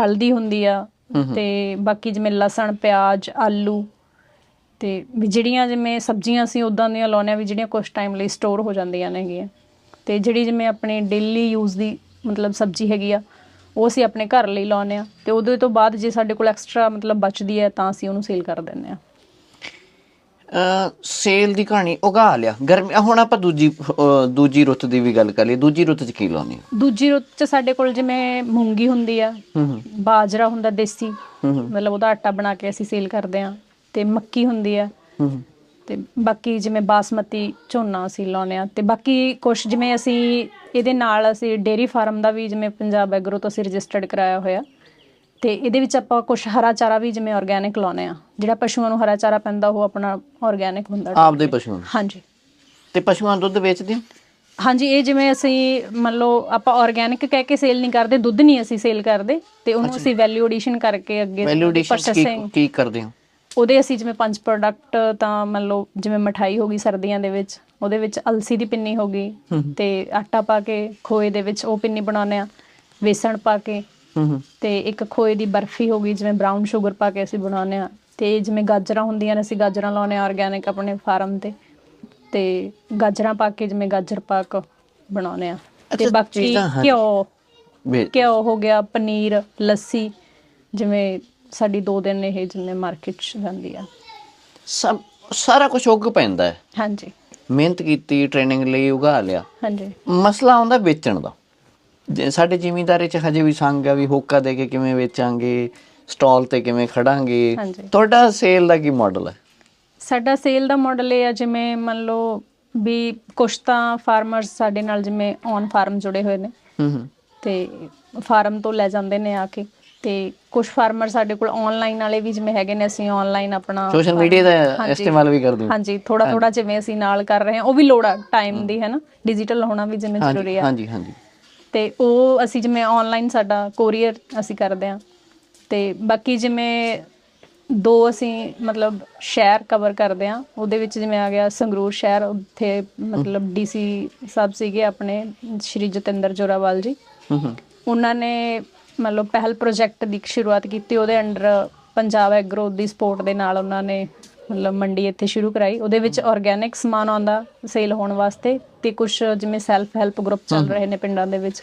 ਹਲਦੀ ਹੁੰਦੀ ਆ ਤੇ ਬਾਕੀ ਜਿਵੇਂ ਲਸਣ ਪਿਆਜ਼ ਆਲੂ ਤੇ ਵੀ ਜਿਹੜੀਆਂ ਜਿਵੇਂ ਸਬਜ਼ੀਆਂ ਅਸੀਂ ਉਦਾਂ ਦੀਆਂ ਲਾਉਂਦੇ ਆ ਵੀ ਜਿਹੜੀਆਂ ਕੁਝ ਟਾਈਮ ਲਈ ਸਟੋਰ ਹੋ ਜਾਂਦੀਆਂ ਨੇਗੀਆਂ ਤੇ ਜਿਹੜੀ ਜਿਵੇਂ ਆਪਣੇ ਡੇਲੀ ਯੂਜ਼ ਦੀ ਮਤਲਬ ਸਬਜ਼ੀ ਹੈਗੀ ਆ ਉਹ ਅਸੀਂ ਆਪਣੇ ਘਰ ਲਈ ਲਾਉਂਦੇ ਆ ਤੇ ਉਹਦੇ ਤੋਂ ਬਾਅਦ ਜੇ ਸਾਡੇ ਕੋਲ ਐਕਸਟਰਾ ਮਤਲਬ ਬਚਦੀ ਹੈ ਤਾਂ ਅਸੀਂ ਉਹਨੂੰ ਸੇਲ ਕਰ ਦਿੰਦੇ ਆ ਸੇਲ ਦੀ ਕਹਾਣੀ ਉਗਾ ਲਿਆ। ਗਰਮੀ ਹੁਣ ਆਪਾਂ ਦੂਜੀ ਦੂਜੀ ਰੁੱਤ ਦੀ ਵੀ ਗੱਲ ਕਰ ਲਈ ਦੂਜੀ ਰੁੱਤ 'ਚ ਕੀ ਲਾਉਂਦੇ ਹੋ? ਦੂਜੀ ਰੁੱਤ 'ਚ ਸਾਡੇ ਕੋਲ ਜਿਵੇਂ ਮੂੰਗੀ ਹੁੰਦੀ ਆ ਬਾਜਰਾ ਹੁੰਦਾ ਦੇਸੀ ਮਤਲਬ ਉਹਦਾ ਆਟਾ ਬਣਾ ਕੇ ਅਸੀਂ ਸੇਲ ਕਰਦੇ ਆ ਤੇ ਮੱਕੀ ਹੁੰਦੀ ਆ। ਤੇ ਬਾਕੀ ਜਿਵੇਂ ਬਾਸਮਤੀ ਝੋਨਾ ਅਸੀਂ ਲਾਉਂਦੇ ਆ ਤੇ ਬਾਕੀ ਕੁਝ ਜਿਵੇਂ ਅਸੀਂ ਇਹਦੇ ਨਾਲ ਅਸੀਂ ਡੇਰੀ ਫਾਰਮ ਦਾ ਵੀ ਜਿਵੇਂ ਪੰਜਾਬ ਐਗਰੋ ਤੋਂ ਅਸੀਂ ਰਜਿਸਟਰਡ ਕਰਾਇਆ ਹੋਇਆ। ਤੇ ਇਹਦੇ ਵਿੱਚ ਆਪਾਂ ਕੁਝ ਹਰਾ ਚਾਰਾ ਵੀ ਜਿਵੇਂ ਆਰਗੇਨਿਕ ਲਾਉਂਦੇ ਆ ਜਿਹੜਾ ਪਸ਼ੂਆਂ ਨੂੰ ਹਰਾ ਚਾਰਾ ਪੈਂਦਾ ਉਹ ਆਪਣਾ ਆਰਗੇਨਿਕ ਹੁੰਦਾ ਆਪਦੇ ਪਸ਼ੂਆਂ ਨੂੰ। ਹਾਂਜੀ। ਤੇ ਪਸ਼ੂਆਂ ਦਾ ਦੁੱਧ ਵੇਚਦੇ ਹੋ? ਹਾਂਜੀ ਇਹ ਜਿਵੇਂ ਅਸੀਂ ਮੰਨ ਲਓ ਆਪਾਂ ਆਰਗੇਨਿਕ ਕਹਿ ਕੇ ਸੇਲ ਨਹੀਂ ਕਰਦੇ ਦੁੱਧ ਨਹੀਂ ਅਸੀਂ ਸੇਲ ਕਰਦੇ ਤੇ ਉਹਨੂੰ ਅਸੀਂ ਵੈਲਿਊ ਐਡੀਸ਼ਨ ਕਰਕੇ ਅੱਗੇ ਵੈਲਿਊ ਐਡੀਸ਼ਨ ਕੀ processing- ਕੀ ਕਰਦੇ ਹੋ? ਉਹਦੇ ਅਸੀਂ ਜਿਵੇਂ ਪੰਜ ਪ੍ਰੋਡਕਟ ਤਾਂ ਮੰਨ ਲਓ ਜਿਵੇਂ ਮਠਾਈ ਹੋ ਗਈ ਸਰਦੀਆਂ ਦੇ ਵਿੱਚ ਉਹਦੇ ਵਿੱਚ ਅਲਸੀ ਦੀ ਪਿੰਨੀ ਹੋ ਗਈ ਤੇ ਆਟਾ ਪਾ ਕੇ ਖੋਏ ਦੇ ਵਿੱਚ ਉਹ ਪਿੰਨੀ ਬਣਾਉਂਦੇ ਆ ਵੇਸਣ ਪਾ ਕੇ। ਤੇ ਇੱਕ ਖੋਏ ਦੀ ਬਰਫੀ ਹੋ ਗਈ ਜਿਵੇਂ ਬਰਾਊਨ ਸ਼ੂਗਰ ਪਾ ਕੇ ਅਸੀਂ ਬਣਾਉਂਦੇ ਆ ਤੇ ਜਿਵੇਂ ਗਾਜਰਾਂ ਹੁੰਦੀਆਂ ਨੇ ਅਸੀਂ ਗਾਜਰਾਂ ਲਾਉਨੇ ਆਰਗੈਨਿਕ ਆਪਣੇ ਫਾਰਮ ਤੇ। ਤੇ ਗਾਜਰਾਂ ਪਾ ਕੇ ਜਿਵੇਂ ਗਾਜਰ ਪਾਕ ਬਣਾਉਨੇ ਆ ਤੇ ਬਾਕੀ। ਘਿਓ ਘਿਓ ਹੋ ਗਿਆ ਪਨੀਰ ਲੱਸੀ ਜਿਵੇਂ ਸਾਡੀ ਦੋ ਦਿਨ ਇਹ ਜਿਵੇਂ ਮਾਰਕੀਟ ਚ ਜਾਂਦੀ ਆ। ਸਭ ਸਾਰਾ ਕੁਝ ਉੱਗ ਪੈਂਦਾ ਹੈ। ਹਾਂਜੀ। ਮਿਹਨਤ ਕੀਤੀ ਟ੍ਰੇਨਿੰਗ ਲਈ ਉਗਾ ਲਿਆ। ਹਾਂਜੀ। ਮਸਲਾ ਆਉਂਦਾ ਵੇਚਣ ਦਾ। ਜੇ ਸਾਡੇ ਜ਼ਿਮੀਂਦਾਰੇ ਚ ਹਜੇ ਵੀ ਸੰਗ ਆ ਵੀ ਹੋਕਾ ਦੇ ਕੇ ਕਿਵੇਂ ਵੇਚਾਂਗੇ ਸਟਾਲ ਤੇ ਕਿਵੇਂ ਖੜਾਂਗੇ। ਹਾਂਜੀ। ਤੁਹਾਡਾ ਸੇਲ ਦਾ ਕੀ ਮਾਡਲ ਹੈ? ਸਾਡਾ ਸੇਲ ਦਾ ਮਾਡਲ ਇਹ ਆ ਜਿਵੇਂ ਮੰਨ ਲਓ ਵੀ ਕੁਛ ਤਾਂ ਫਾਰਮਰਸ ਸਾਡੇ ਨਾਲ ਜਿਵੇਂ ਔਨ ਫਾਰਮ ਜੁੜੇ ਹੋਏ ਨੇ। ਹੂੰ ਹੂੰ। ਤੇ ਫਾਰਮ ਤੋਂ ਲੈ ਜਾਂਦੇ ਨੇ ਆ ਕੇ। ਤੇ ਕੁਝ ਫਾਰਮਰ ਸਾਡੇ ਕੋਲ ਆਨਲਾਈਨ ਵਾਲੇ ਵੀ ਜਿਵੇਂ ਹੈਗੇ ਨੇ ਅਸੀਂ ਆਨਲਾਈਨ ਆਪਣਾ ਸੋਸ਼ਲ ਮੀਡੀਆ ਦਾ। ਇਸਤੇਮਾਲ ਵੀ ਕਰਦੇ ਹੋ। ਹਾਂਜੀ ਥੋੜਾ ਥੋੜਾ ਜਿਵੇਂ ਅਸੀਂ ਨਾਲ ਕਰ ਰਹੇ ਹਾਂ ਉਹ ਵੀ ਲੋੜ ਆ ਟਾਈਮ ਦੀ ਹੈ ਨਾ? ਡਿਜੀਟਲ ਹੋਣਾ ਵੀ ਜਿਵੇਂ ਜ਼ਰੂਰੀ ਆ। ਹਾਂਜੀ ਹਾਂਜੀ। ਤੇ ਉਹ ਅਸੀਂ ਜਿਵੇਂ ਆਨਲਾਈਨ ਸਾਡਾ ਕੋਰੀਅਰ ਅਸੀਂ ਕਰਦੇ ਹਾਂ। ਤੇ ਬਾਕੀ ਜਿਵੇਂ ਦੋ ਅਸੀਂ ਮਤਲਬ ਸ਼ਹਿਰ ਕਵਰ ਕਰਦੇ ਹਾਂ ਉਹਦੇ ਵਿੱਚ ਜਿਵੇਂ ਆ ਗਿਆ ਸੰਗਰੂਰ ਸ਼ਹਿਰ ਉੱਥੇ ਮਤਲਬ ਡੀਸੀ ਸਾਹਿਬ ਸੀਗੇ ਆਪਣੇ ਸ਼੍ਰੀ ਜਤਿੰਦਰ ਜੋਰਾਵਾਲ ਜੀ। ਉਹਨਾਂ ਨੇ ਮਤਲਬ ਪਹਿਲ ਪ੍ਰੋਜੈਕਟ ਦੀ ਸ਼ੁਰੂਆਤ ਕੀਤੀ ਉਹਦੇ ਅੰਡਰ ਪੰਜਾਬ ਐਗਰੋ ਦੀ ਸਪੋਰਟ ਦੇ ਨਾਲ ਉਹਨਾਂ ਨੇ ਮਤਲਬ ਮੰਡੀ ਇੱਥੇ ਸ਼ੁਰੂ ਕਰਾਈ। ਉਹਦੇ ਵਿੱਚ ਆਰਗੈਨਿਕ ਸਮਾਨ ਆਉਂਦਾ ਸੇਲ ਹੋਣ ਵਾਸਤੇ ਤੇ ਕੁਝ ਜਿਵੇਂ ਸੈਲਫ ਹੈਲਪ ਗਰੁੱਪ ਚੱਲ ਰਹੇ ਨੇ ਪਿੰਡਾਂ ਦੇ ਵਿੱਚ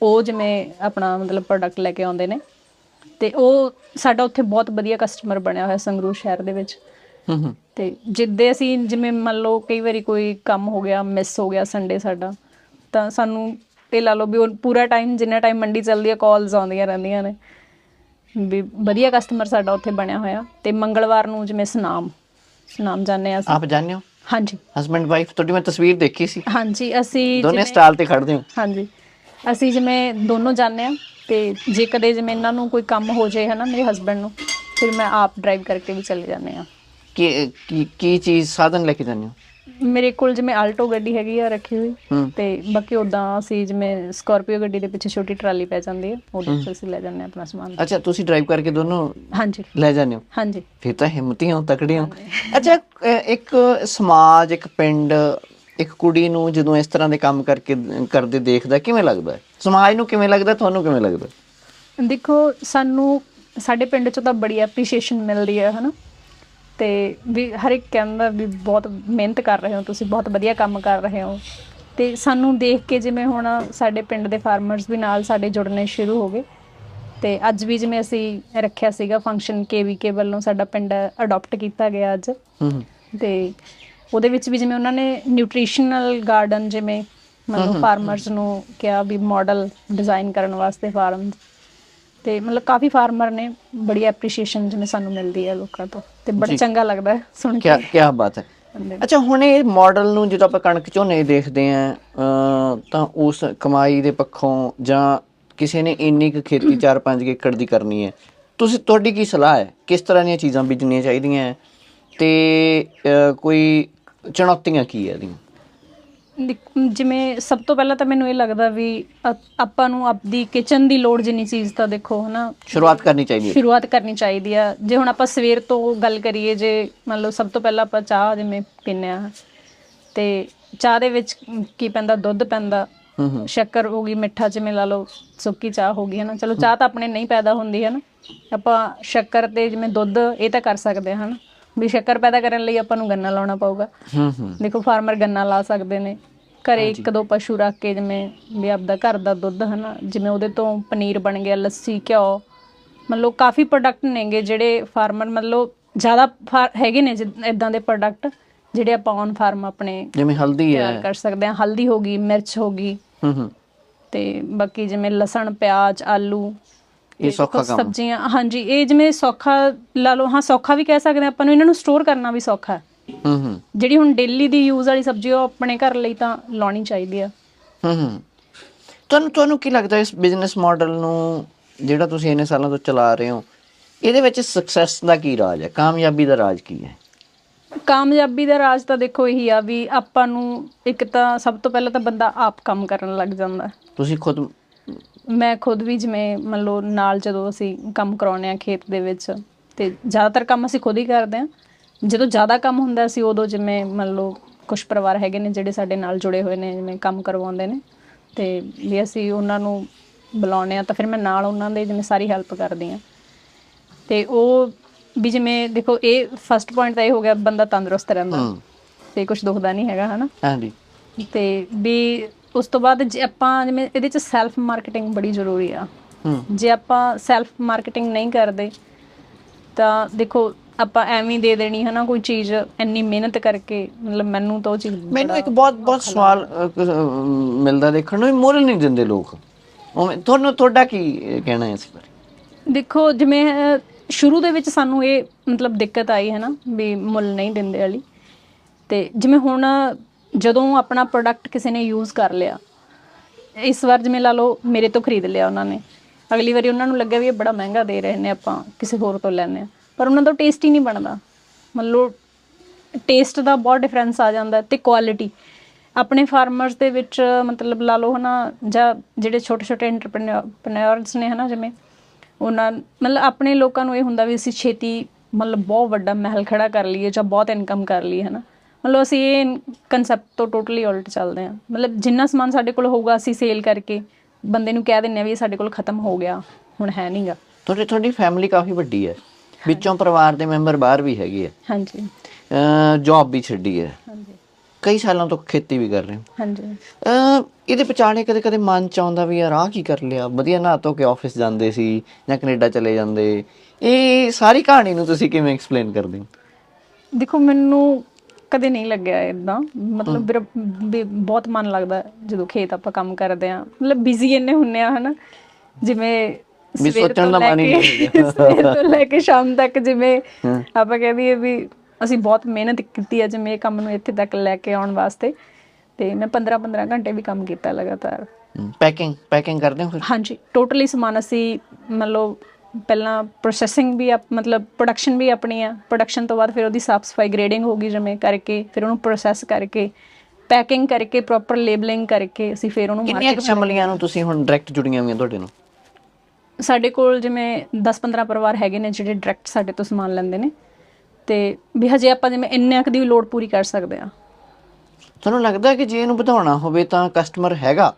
ਉਹ ਜਿਵੇਂ ਆਪਣਾ ਮਤਲਬ ਪ੍ਰੋਡਕਟ ਲੈ ਕੇ ਆਉਂਦੇ ਨੇ। ਤੇ ਉਹ ਸਾਡਾ ਉੱਥੇ ਬਹੁਤ ਵਧੀਆ ਕਸਟਮਰ ਬਣਿਆ ਹੋਇਆ ਸੰਗਰੂਰ ਸ਼ਹਿਰ ਦੇ ਵਿੱਚ। ਹੂੰ ਹੂੰ ਤੇ ਜਿੱਦੇ ਅਸੀਂ ਜਿਵੇਂ ਮੰਨ ਲਓ ਕਈ ਵਾਰੀ ਕੋਈ ਕੰਮ ਹੋ ਗਿਆ ਮਿਸ ਹੋ ਗਿਆ ਸੰਡੇ ਸਾਡਾ ਤਾਂ ਸਾਨੂੰ ਇਹ ਲਾ ਲਓ ਵੀ ਉਹ ਪੂਰਾ ਟਾਈਮ ਜਿੰਨਾ ਟਾਈਮ ਮੰਡੀ ਚੱਲਦੀ ਹੈ ਕਾਲਸ ਆਉਂਦੀਆਂ ਰਹਿੰਦੀਆਂ ਨੇ। ਵੀ ਵਧੀਆ ਕਸਟਮਰ ਸਾਡਾ ਉੱਥੇ ਬਣਿਆ ਹੋਇਆ। ਤੇ ਮੰਗਲਵਾਰ ਨੂੰ ਜਿਵੇਂ ਸਨਾਮ ਸਨਾਮ ਜਾਂਦੇ ਅਸੀਂ। ਆਪ ਜਾਣਦੇ ਹੋ? ਹਾਂਜੀ। ਹਸਬੰਡ ਵਾਈਫ ਤੁਹਾਡੀ ਮੈਂ ਤਸਵੀਰ ਦੇਖੀ ਸੀ। ਹਾਂਜੀ ਅਸੀਂ ਦੋਨੇ ਸਟਾਲ ਤੇ ਖੜਦੇ ਹੋ। ਹਾਂਜੀ। ਅਸੀਂ ਜਿਵੇਂ ਦੋਨੋਂ ਜਾਂਦੇ ਆ ਤੇ ਜੇ ਕਦੇ ਜਿਵੇਂ ਇਹਨਾਂ ਨੂੰ ਕੋਈ ਕੰਮ ਹੋ ਜਾਏ ਹਨਾ ਮੇਰੇ ਹਸਬੰਡ ਨੂੰ ਫਿਰ ਮੈਂ ਆਪ ਡਰਾਈਵ ਕਰਕੇ ਵੀ ਚਲੇ ਜਾਂਦੇ ਆ। ਕੀ ਕੀ ਚੀਜ਼ ਸਾਧਨ ਲੈ ਕੇ ਜਾਂਦੇ ਹੋ? ਮੇਰੇ ਕੋਲ ਜਿਵੇਂ ਆਲਟੋ ਗੱਡੀ ਹੈਗੀ ਆ ਰੱਖੀ ਹੋਈ ਤੇ ਬਾਕੀ ਉਦਾਂ ਅਸੀਂ ਜਿਵੇਂ ਸਕਾਰਪੀਓ ਗੱਡੀ ਦੇ ਪਿੱਛੇ ਛੋਟੀ ਟਰਾਲੀ ਪੈ ਜਾਂਦੀ ਹੈ ਉਹਦੇ ਵਿੱਚ ਅਸੀਂ ਲੈ ਜਾਂਦੇ ਹਾਂ ਆਪਣਾ ਸਮਾਨ। ਅੱਛਾ ਤੁਸੀਂ ਡਰਾਈਵ ਕਰਕੇ ਦੋਨੋਂ ਹਾਂਜੀ। ਲੈ ਜਾਂਦੇ ਹੋ? ਹਾਂਜੀ। ਫਿਰ ਤਾਂ ਹਿੰਮਤੀ ਹੋ ਤਕੜੇ ਹੋ ਅੱਛਾ ਇੱਕ ਸਮਾਜ ਇੱਕ ਪਿੰਡ ਇੱਕ ਕੁੜੀ ਨੂੰ ਜਦੋਂ ਇਸ ਤਰ੍ਹਾਂ ਦੇ ਕੰਮ ਕਰਕੇ ਕਰਦੇ ਦੇਖਦਾ ਕਿਵੇਂ ਲੱਗਦਾ? ਸਮਾਜ ਨੂੰ ਕਿਵੇਂ ਲੱਗਦਾ ਤੁਹਾਨੂੰ ਕਿਵੇਂ ਲੱਗਦਾ ਦੇਖੋ ਸਾਨੂੰ ਸਾਡੇ ਪਿੰਡ ਚੋਂ ਤਾਂ ਬੜੀ ਐਪਰੀਸ਼ੀਏਸ਼ਨ ਮਿਲਦੀ ਹੈ ਹਨਾ? ਤੇ ਵੀ ਹਰ ਇੱਕ ਕਹਿੰਦਾ ਵੀ ਬਹੁਤ ਮਿਹਨਤ ਕਰ ਰਹੇ ਹੋ ਤੁਸੀਂ ਬਹੁਤ ਵਧੀਆ ਕੰਮ ਕਰ ਰਹੇ ਹੋ। ਤੇ ਸਾਨੂੰ ਦੇਖ ਕੇ ਜਿਵੇਂ ਹੁਣ ਸਾਡੇ ਪਿੰਡ ਦੇ ਫਾਰਮਰਸ ਵੀ ਨਾਲ ਸਾਡੇ ਜੁੜਨੇ ਸ਼ੁਰੂ ਹੋ ਗਏ। ਤੇ ਅੱਜ ਵੀ ਜਿਵੇਂ ਅਸੀਂ ਰੱਖਿਆ ਸੀਗਾ ਫੰਕਸ਼ਨ ਕੇਵੀਕੇ ਵੱਲੋਂ ਸਾਡਾ ਪਿੰਡ ਅਡਾਪਟ ਕੀਤਾ ਗਿਆ ਅੱਜ। ਤੇ ਉਹਦੇ ਵਿੱਚ ਵੀ ਜਿਵੇਂ ਉਹਨਾਂ ਨੇ ਨਿਊਟ੍ਰੀਸ਼ਨਲ ਗਾਰਡਨ ਜਿਵੇਂ ਮਤਲਬ ਫਾਰਮਰਸ ਨੂੰ ਕਿਹਾ ਵੀ ਮਾਡਲ ਡਿਜ਼ਾਈਨ ਕਰਨ ਵਾਸਤੇ ਫਾਰਮ ਤੇ ਮਤਲਬ ਕਾਫੀ ਫਾਰਮਰ ਨੇ ਬੜੀ ਐਪਰੀਸ਼ੀਏਸ਼ਨ ਜਿਵੇਂ ਸਾਨੂੰ ਮਿਲਦੀ ਹੈ ਲੋਕਾਂ ਤੋਂ ਤੇ ਬੜਾ। ਚੰਗਾ ਲੱਗਦਾ ਹੈ ਸੁਣ ਕੀ। ਕੇ ਕੀ ਬਾਤ ਹੈ। ਅੱਛਾ ਹੁਣ ਇਹ ਮਾਡਲ ਨੂੰ ਜਦੋਂ ਆਪਾਂ ਕਣਕ ਝੋਨੇ ਦੇਖਦੇ ਆਂ ਤਾਂ ਉਸ ਕਮਾਈ ਦੇ ਪੱਖੋਂ ਜਾਂ ਕਿਸੇ ਨੇ ਇੰਨੀ ਕੁ ਖੇਤੀ <coughs> 4-5 ਏਕੜ ਦੀ ਕਰਨੀ ਹੈ ਤੁਸੀਂ ਤੁਹਾਡੀ ਕੀ ਸਲਾਹ ਹੈ? ਕਿਸ ਤਰ੍ਹਾਂ ਦੀਆਂ ਚੀਜ਼ਾਂ ਬੀਜਣੀਆਂ ਚਾਹੀਦੀਆਂ ਤੇ ਕੋਈ ਚੁਣੌਤੀਆਂ ਕੀ ਹੈ ਇਹਦੀਆਂ? ਦੇਖ- ਜਿਵੇਂ ਸਭ ਤੋਂ ਪਹਿਲਾਂ ਤਾਂ ਮੈਨੂੰ ਇਹ ਲੱਗਦਾ ਵੀ ਅ- ਆਪਾਂ ਨੂੰ ਆਪਦੀ ਕਿਚਨ ਦੀ ਲੋੜ ਜਿੰਨੀ ਚੀਜ਼ ਤਾਂ ਦੇਖੋ ਹਨਾ। ਸ਼ੁਰੂਆਤ ਕਰਨੀ ਚਾਹੀਦੀ ਹੈ। ਸ਼ੁਰੂਆਤ ਕਰਨੀ ਚਾਹੀਦੀ ਆ। ਜੇ ਹੁਣ ਆਪਾਂ ਸਵੇਰ ਤੋਂ ਗੱਲ ਕਰੀਏ ਜੇ ਮੰਨ ਲਓ ਸਭ ਤੋਂ ਪਹਿਲਾਂ ਆਪਾਂ ਚਾਹ ਜਿਵੇਂ ਪੀਂਦੇ ਆ ਤੇ ਚਾਹ ਦੇ ਵਿੱਚ ਕੀ ਪੈਂਦਾ ਦੁੱਧ ਪੈਂਦਾ। ਹੂੰ ਹੂੰ। ਸ਼ੱਕਰ ਹੋ ਗਈ ਮਿੱਠਾ ਜਿਵੇਂ ਲਾ ਲਓ ਸੁੱਕੀ ਚਾਹ ਹੋ ਗਈ ਹੈ ਨਾ ਚਲੋ ਚਾਹ ਤਾਂ ਆਪਣੇ ਨਹੀਂ ਪੈਦਾ ਹੁੰਦੀ ਹੈ ਨਾ ਆਪਾਂ ਸ਼ੱਕਰ ਤੇ ਜਿਵੇਂ ਦੁੱਧ ਇਹ ਤਾਂ ਕਰ ਸਕਦੇ ਹਾਂ ਹਨਾ। ਵੀ ਸ਼ੱਕਰ ਪੈਦਾ ਕਰਨ ਲਈ ਆਪਾਂ ਨੂੰ ਗੰਨਾ ਲਾਉਣਾ ਪਊਗਾ। ਹੂੰ ਹੂੰ। ਦੇਖੋ ਫਾਰਮਰ ਗੰਨਾ ਲਾ ਸਕਦੇ ਨੇ। ਘਰੇ ਇੱਕ ਦੋ ਪਸ਼ੂ ਰੱਖ ਕੇ ਜਿਵੇਂ ਵੀ ਆਪਦਾ ਘਰ ਦਾ ਦੁੱਧ ਹਨਾ ਜਿਵੇਂ ਉਹਦੇ ਤੋਂ ਪਨੀਰ ਬਣ ਗਿਆ ਲੱਸੀ ਘਿਓ। ਮਤਲਬ ਕਾਫੀ ਪ੍ਰੋਡਕਟ ਨੇਗੇ ਜਿਹੜੇ ਫਾਰਮਰ ਮਤਲਬ ਜ਼ਿਆਦਾ ਹੈਗੇ ਨੇ ਇਦਾਂ ਦੇ ਪ੍ਰੋਡਕਟ ਜਿਹੜੇ ਆਪਾਂ ਔਨ ਫਾਰਮ ਆਪਣੇ ਜਿਵੇਂ ਹਲਦੀ ਹੈ। ਕਰ ਸਕਦੇ ਹਾਂ। ਹਲਦੀ ਹੋ ਗਈ ਮਿਰਚ ਹੋ ਗਈ। ਹੂੰ ਹੂੰ। ਤੇ ਬਾਕੀ ਜਿਵੇਂ ਲਸਣ ਪਿਆਜ਼ ਆਲੂ ਇਹ ਸੌਖਾ ਕੰਮ। ਸਬਜ਼ੀਆਂ ਹਾਂਜੀ ਇਹ ਜਿਵੇਂ ਸੌਖਾ ਲਾ ਲਓ ਹਾਂ ਸੌਖਾ ਵੀ ਕਹਿ ਸਕਦੇ ਆਪਾਂ ਨੂੰ ਇਹਨਾਂ ਨੂੰ ਸਟੋਰ ਕਰਨਾ ਵੀ ਸੌਖਾ ਹੈ। ਹੂੰ ਹੂੰ। ਜਿਹੜੀ ਹੁਣ ਡੇਲੀ ਦੀ ਯੂਜ਼ ਵਾਲੀ ਸਬਜ਼ੀ ਉਹ ਆਪਣੇ ਘਰ ਲਈ ਤਾਂ ਲਾਉਣੀ ਚਾਹੀਦੀ ਆ। ਹੂੰ ਹੂੰ। ਤੁਹਾਨੂੰ ਤੁਹਾਨੂੰ ਕੀ ਲੱਗਦਾ ਇਸ ਬਿਜ਼ਨਸ ਮਾਡਲ ਨੂੰ ਜਿਹੜਾ ਤੁਸੀਂ ਇੰਨੇ ਸਾਲਾਂ ਤੋਂ ਚਲਾ ਰਹੇ ਹੋ ਇਹਦੇ ਵਿੱਚ ਸਕਸੈਸ ਦਾ ਕੀ ਰਾਜ ਹੈ? ਕਾਮਯਾਬੀ ਦਾ ਰਾਜ ਕੀ ਹੈ? ਕਾਮਯਾਬੀ ਦਾ ਰਾਜ ਤਾਂ ਦੇਖੋ ਇਹੀ ਆ ਵੀ ਆਪਾਂ ਨੂੰ ਇੱਕ ਤਾਂ ਸਭ ਤੋਂ ਪਹਿਲਾਂ ਤਾਂ ਬੰਦਾ ਆਪ ਕੰਮ ਕਰਨ ਲੱਗ ਜਾਂਦਾ ਤੁਸੀਂ ਖੁਦ ਮੈਂ ਖੁਦ ਵੀ ਜਿਵੇਂ ਮੰਨ ਲਓ ਨਾਲ ਜਦੋਂ ਅਸੀਂ ਕੰਮ ਕਰਾਉਂਦੇ ਆ ਖੇਤ ਦੇ ਵਿੱਚ ਤੇ ਜ਼ਿਆਦਾਤਰ ਕੰਮ ਅਸੀਂ ਖੁਦ ਹੀ ਕਰਦੇ ਆ ਜਦੋਂ ਜ਼ਿਆਦਾ ਕੰਮ ਹੁੰਦਾ ਸੀ ਉਦੋਂ ਜਿਵੇਂ ਮੰਨ ਲਓ ਕੁਝ ਪਰਿਵਾਰ ਹੈਗੇ ਨੇ ਜਿਹੜੇ ਸਾਡੇ ਨਾਲ ਜੁੜੇ ਹੋਏ ਨੇ ਜਿਵੇਂ ਕੰਮ ਕਰਵਾਉਂਦੇ ਨੇ ਤੇ ਵੀ ਅਸੀਂ ਉਹਨਾਂ ਨੂੰ ਬੁਲਾਉਂਦੇ ਆ ਤਾਂ ਫਿਰ ਮੈਂ ਨਾਲ ਉਹਨਾਂ ਦੇ ਜਿਵੇਂ ਸਾਰੀ ਹੈਲਪ ਕਰਦੀ ਆ ਤੇ ਉਹ ਵੀ ਜਿਵੇਂ ਦੇਖੋ ਇਹ ਫਸਟ ਪੁਆਇੰਟ ਤਾਂ ਇਹ ਹੋ ਗਿਆ ਬੰਦਾ ਤੰਦਰੁਸਤ ਰਹਿੰਦਾ ਤੇ ਕੁਝ ਦੁਖਦਾ ਨਹੀਂ ਹੈਗਾ ਹਨਾ? ਹਾਂਜੀ। ਤੇ ਵੀ ਉਸ ਤੋਂ ਬਾਅਦ ਜੇ ਆਪਾਂ ਜਿਵੇਂ ਇਹਦੇ ਚ ਸੈਲਫ ਮਾਰਕੀਟਿੰਗ ਬੜੀ ਜ਼ਰੂਰੀ ਆ। ਹੂੰ। ਜੇ ਆਪਾਂ ਸੈਲਫ ਮਾਰਕੀਟਿੰਗ ਨਹੀਂ ਕਰਦੇ ਤਾਂ ਦੇਖੋ ਆਪਾਂ ਐਵੇਂ ਹੀ ਦੇ ਦੇਣੀ ਹਨਾ ਕੋਈ ਚੀਜ਼ ਇੰਨੀ ਮਿਹਨਤ ਕਰਕੇ ਮਤਲਬ ਮੈਨੂੰ ਤਾਂ ਉਹ ਚੀਜ਼ ਮੈਨੂੰ ਇੱਕ ਬਹੁਤ ਬਹੁਤ ਸਵਾਲ ਮਿਲਦਾ ਦੇਖਣ ਨੂੰ ਮੁੱਲ ਨਹੀਂ ਦਿੰਦੇ ਲੋਕ। ਤੁਹਾਨੂੰ ਤੁਹਾਡਾ ਕੀ ਕਹਿਣਾ ਹੈ ਇਸ ਬਾਰੇ? ਦੇਖੋ ਜਿਵੇਂ ਸ਼ੁਰੂ ਦੇ ਵਿੱਚ ਸਾਨੂੰ ਇਹ ਮਤਲਬ ਦਿੱਕਤ ਆਈ ਹੈ ਨਾ ਵੀ ਮੁੱਲ ਨਹੀਂ ਦਿੰਦੇ ਵਾਲੀ। ਤੇ ਜਿਵੇਂ ਹੁਣ ਜਦੋਂ ਆਪਣਾ ਪ੍ਰੋਡਕਟ ਕਿਸੇ ਨੇ ਯੂਜ਼ ਕਰ ਲਿਆ, ਇਸ ਵਾਰ ਜਿਵੇਂ ਲਾ ਲਓ ਮੇਰੇ ਤੋਂ ਖਰੀਦ ਲਿਆ ਉਹਨਾਂ ਨੇ। ਅਗਲੀ ਵਾਰੀ ਉਹਨਾਂ ਨੂੰ ਲੱਗਿਆ ਵੀ ਇਹ ਬੜਾ ਮਹਿੰਗਾ ਦੇ ਰਹੇ ਨੇ ਆਪਾਂ, ਕਿਸੇ ਹੋਰ ਤੋਂ ਲੈਂਦੇ ਆ ਪਰ ਉਹਨਾਂ ਦਾ ਟੇਸਟ ਹੀ ਨਹੀਂ ਬਣਦਾ। ਮਤਲਬ ਟੇਸਟ ਦਾ ਬਹੁਤ ਡਿਫਰੈਂਸ ਆ ਜਾਂਦਾ ਹੈ ਤੇ ਕੁਆਲਿਟੀ ਆਪਣੇ ਫਾਰਮਰਸ ਦੇ ਵਿੱਚ ਮਤਲਬ ਲਾ ਲਓ ਹਨਾ, ਜਾਂ ਜਿਹੜੇ ਛੋਟੇ ਛੋਟੇ ਐਂਟਰਪ੍ਰੈਨਿਓਰਸ ਨੇ ਹਨਾ ਜਿਵੇਂ, ਉਹਨਾਂ ਮਤਲਬ ਆਪਣੇ ਲੋਕਾਂ ਨੂੰ ਇਹ ਹੁੰਦਾ ਵੀ ਅਸੀਂ ਛੇਤੀ ਮਤਲਬ ਬਹੁਤ ਵੱਡਾ ਮਹਿਲ ਖੜਾ ਕਰ ਲਈਏ ਜਾਂ ਬਹੁਤ ਇਨਕਮ ਕਰ ਲਈਏ ਹਨਾ। ਮਤਲਬ ਅਸੀਂ ਇਹ ਕਨਸੈਪਟ ਤੋਂ ਟੋਟਲੀ ਉਲਟ ਚੱਲਦੇ ਹਾਂ। ਮਤਲਬ ਜਿੰਨਾ ਸਮਾਨ ਸਾਡੇ ਕੋਲ ਹੋਊਗਾ ਅਸੀਂ ਸੇਲ ਕਰਕੇ ਬੰਦੇ ਨੂੰ ਕਹਿ ਦਿੰਨੇ ਆ ਵੀ ਇਹ ਸਾਡੇ ਕੋਲ ਖਤਮ ਹੋ ਗਿਆ ਹੁਣ ਹੈ ਨਹੀਂਗਾ ਤੁਹਾਡੀ ਤੁਹਾਡੀ ਫੈਮਿਲੀ ਕਾਫੀ ਵੱਡੀ ਹੈ। ਵਿੱਚੋਂ ਪਰਿਵਾਰ ਦੇ ਮੈਂਬਰ ਬਾਹਰ ਵੀ ਹੈਗੇ ਹਾਂਜੀ। ਆ ਜੌਬ ਵੀ ਛੱਡੀ ਹੈ। ਹਾਂਜੀ। ਕਈ ਸਾਲਾਂ ਤੋਂ ਖੇਤੀ ਵੀ ਕਰ ਰਹੇ ਹੋ। ਹਾਂਜੀ। ਅ, ਇਹਦੇ ਵਿਚਾਲੇ ਕਦੇ ਕਦੇ ਮਨ ਚ ਆਉਂਦਾ ਵੀ ਯਾਰ ਆਹ ਕੀ ਕਰ ਲਿਆ? ਵਧੀਆ ਨਹਾ ਧੋ ਕੇ ਆਫਿਸ ਜਾਂਦੇ ਸੀ ਜਾਂ ਕੈਨੇਡਾ ਚਲੇ ਜਾਂਦੇ। ਇਹ ਸਾਰੀ ਕਹਾਣੀ ਨੂੰ ਤੁਸੀਂ ਕਿਵੇਂ ਐਕਸਪਲੇਨ ਕਰਦੇ ਹੋ? ਦੇਖੋ ਮੈਨੂੰ ਕਦੇ ਨਹੀਂ ਲੱਗਿਆ ਇਦਾਂ ਮਤਲਬ ਮੇਰਾ ਬਹੁਤ ਮਨ ਲੱਗਦਾ ਜਦੋਂ ਖੇਤ ਆਪਾਂ ਕੰਮ ਕਰਦੇ ਆ ਮਤਲਬ ਬਿਜ਼ੀ ਇੰਨੇ ਹੁੰਨੇ ਆ ਹਨਾ। ਜਿਵੇਂ ਵੀ ਸਵੇਰ ਸੋਚਣ ਤੋਂ ਦਾ ਲੈ ਮਨ ਹੀ ਕੇ- ਨਹੀਂ ਹੈਗਾ। ਸਵੇਰ ਤੋਂ ਲੈ ਕੇ ਸ਼ਾਮ ਤੱਕ ਜਿਵੇਂ। ਆਪਾਂ ਕਹਿ ਦਈਏ ਵੀ ਅਸੀਂ ਬਹੁਤ ਮਿਹਨਤ ਕੀਤੀ ਹੈ ਜਿਵੇਂ ਇਹ ਕੰਮ ਨੂੰ ਇੱਥੇ ਤੱਕ ਲੈ ਕੇ ਆਉਣ ਵਾਸਤੇ। ਤੇ ਮੈਂ 15 15 ਘੰਟੇ ਵੀ ਕੰਮ ਕੀਤਾ ਲਗਾਤਾਰ। ਪੈਕਿੰਗ ਪੈਕਿੰਗ ਕਰਦੇ ਹੋ ਫਿਰ ਹਾਂਜੀ। ਟੋਟਲੀ ਸਮਾਨ ਅਸੀਂ ਮਤਲਬ ਪਹਿਲਾਂ ਪ੍ਰੋਸੈਸਿੰਗ ਵੀ ਮਤਲਬ ਪ੍ਰੋਡਕਸ਼ਨ ਵੀ ਆਪਣੀ ਆ। ਪ੍ਰੋਡਕਸ਼ਨ ਤੋਂ ਬਾਅਦ ਫਿਰ ਉਹਦੀ ਸਾਫ਼ ਸਫ਼ਾਈ ਗ੍ਰੇਡਿੰਗ ਹੋਗੀ ਜਿਵੇਂ ਕਰਕੇ ਫਿਰ ਉਹਨੂੰ ਪ੍ਰੋਸੈਸ ਕਰਕੇ ਪੈਕਿੰਗ ਕਰਕੇ ਪ੍ਰੋਪਰ ਲੇਬਲਿੰਗ ਕਰਕੇ ਅਸੀਂ ਫਿਰ ਉਹਨੂੰ ਕਿੰਨੀਆਂ ਫੈਮਲੀਆਂ ਨੂੰ ਤੁਸੀਂ ਹੁਣ ਡਾਇਰੈਕਟ ਜੁੜੀਆਂ ਹੋਈਆਂ ਤੁਹਾਡੇ ਨੂੰ? ਸਾਡੇ ਕੋਲ ਜਿਵੇਂ 10-15 ਪਰਿਵਾਰ ਹੈਗੇ ਨੇ ਜਿਹੜੇ ਡਾਇਰੈਕਟ ਸਾਡੇ ਤੋਂ ਸਮਾਨ ਲੈਂਦੇ ਨੇ। ਤੇ ਵੀ ਹਜੇ ਆਪਾਂ ਜਿਵੇਂ ਇੰਨੇ ਕੁ ਦੀ ਲੋਡ ਪੂਰੀ ਕਰ ਸਕਦੇ ਆ ਤੁਹਾਨੂੰ ਲੱਗਦਾ ਕਿ ਜੇ ਇਹਨੂੰ ਵਧਾਉਣਾ ਹੋਵੇ ਤਾਂ ਕਸਟਮਰ ਹੈਗਾ?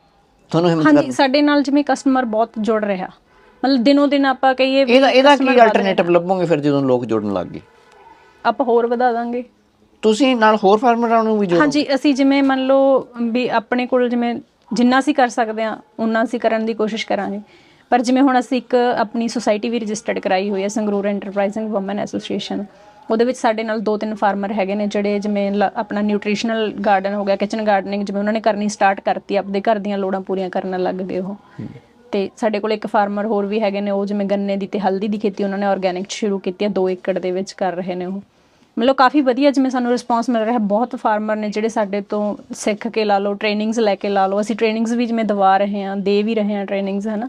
ਤੁਹਾਨੂੰ ਹਿੰਮਤ ਹਾਂਜੀ ਸਾਡੇ ਨਾਲ ਜਿਵੇਂ ਕਸਟਮਰ ਬਹੁਤ ਜੁੜ ਰਿਹਾ। ਮਤਲਬ ਦਿਨੋਂ ਦਿਨ ਆਪਾਂ ਕਹੀਏ ਵੀ ਇਹਦਾ ਇਹਦਾ ਕੀ ਅਲਟਰਨੇਟਿਵ ਲੱਭੋਗੇ ਫਿਰ ਜਦੋਂ ਲੋਕ ਜੁੜਨ ਲੱਗ ਗਏ? ਆਪਾਂ ਹੋਰ ਵਧਾ ਦਾਂਗੇ। ਤੁਸੀਂ ਨਾਲ ਹੋਰ ਫਾਰਮਰਾਂ ਨੂੰ ਵੀ ਜੋੜੋ। ਹਾਂਜੀ ਅਸੀਂ ਜਿਵੇਂ ਮੰਨ ਲਓ ਵੀ ਆਪਣੇ ਕੋਲ ਜਿਵੇਂ ਜਿੰਨਾ ਅਸੀਂ ਕਰ ਸਕਦੇ ਹਾਂ ਉਨਾ ਅਸੀਂ ਕਰਨ ਦੀ ਕੋਸ਼ਿਸ਼ ਕਰਾਂਗੇ। ਪਰ ਜਿਵੇਂ ਹੁਣ ਅਸੀਂ ਇੱਕ ਆਪਣੀ ਸੁਸਾਇਟੀ ਵੀ ਰਜਿਸਟਰਡ ਕਰਾਈ ਹੋਈ ਹੈ ਸੰਗਰੂਰ ਐਂਟਰਪ੍ਰਾਈਜ਼ਿੰਗ ਔਮਨ ਐਸੋਸੀਏਸ਼ਨ ਉਹਦੇ ਵਿੱਚ ਸਾਡੇ ਨਾਲ ਦੋ ਤਿੰਨ ਫਾਰਮਰ ਹੈਗੇ ਨੇ ਜਿਹੜੇ ਜਿਵੇਂ ਆਪਣਾ ਨਿਊਟ੍ਰੀਸ਼ਨਲ ਗਾਰਡਨ ਹੋ ਗਿਆ ਕਿਚਨ ਗਾਰਡਨਿੰਗ ਜਿਵੇਂ ਉਹਨਾਂ ਨੇ ਕਰਨੀ ਸਟਾਰਟ ਕਰਤੀ ਆਪਦੇ ਘਰ ਦੀਆਂ ਲੋੜਾਂ ਪੂਰੀਆਂ ਕਰਨ ਲੱਗ ਗਏ ਉਹ। ਤੇ ਸਾਡੇ ਕੋਲ ਇੱਕ ਫਾਰਮਰ ਹੋਰ ਵੀ ਹੈਗੇ ਨੇ, ਉਹ ਜਿਵੇਂ ਗੰਨੇ ਦੀ ਤੇ ਹਲਦੀ ਦੀ ਖੇਤੀ ਉਹਨਾਂ ਨੇ ਆਰਗੈਨਿਕ ਸ਼ੁਰੂ ਕੀਤੀ ਹੈ 2 ਏਕੜ ਦੇ ਵਿੱਚ ਕਰ ਰਹੇ ਨੇ ਉਹ। ਮਤਲਬ ਕਾਫੀ ਵਧੀਆ ਜਿਵੇਂ ਸਾਨੂੰ ਰਿਸਪਾਂਸ ਮਿਲ ਰਿਹਾ, ਬਹੁਤ ਫਾਰਮਰ ਨੇ ਜਿਹੜੇ ਸਾਡੇ ਤੋਂ ਸਿੱਖ ਕੇ ਲਾ ਲਓ ਟ੍ਰੇਨਿੰਗਸ ਲੈ ਕੇ ਲਾ ਲਓ, ਅਸੀਂ ਟ੍ਰੇਨਿੰਗਸ ਵੀ ਜਿਵੇਂ ਦਵਾ ਰਹੇ ਹਾਂ, ਦੇ ਵੀ ਰਹੇ ਹਾਂ ਟ੍ਰੇਨਿੰਗਸ ਹਨਾ।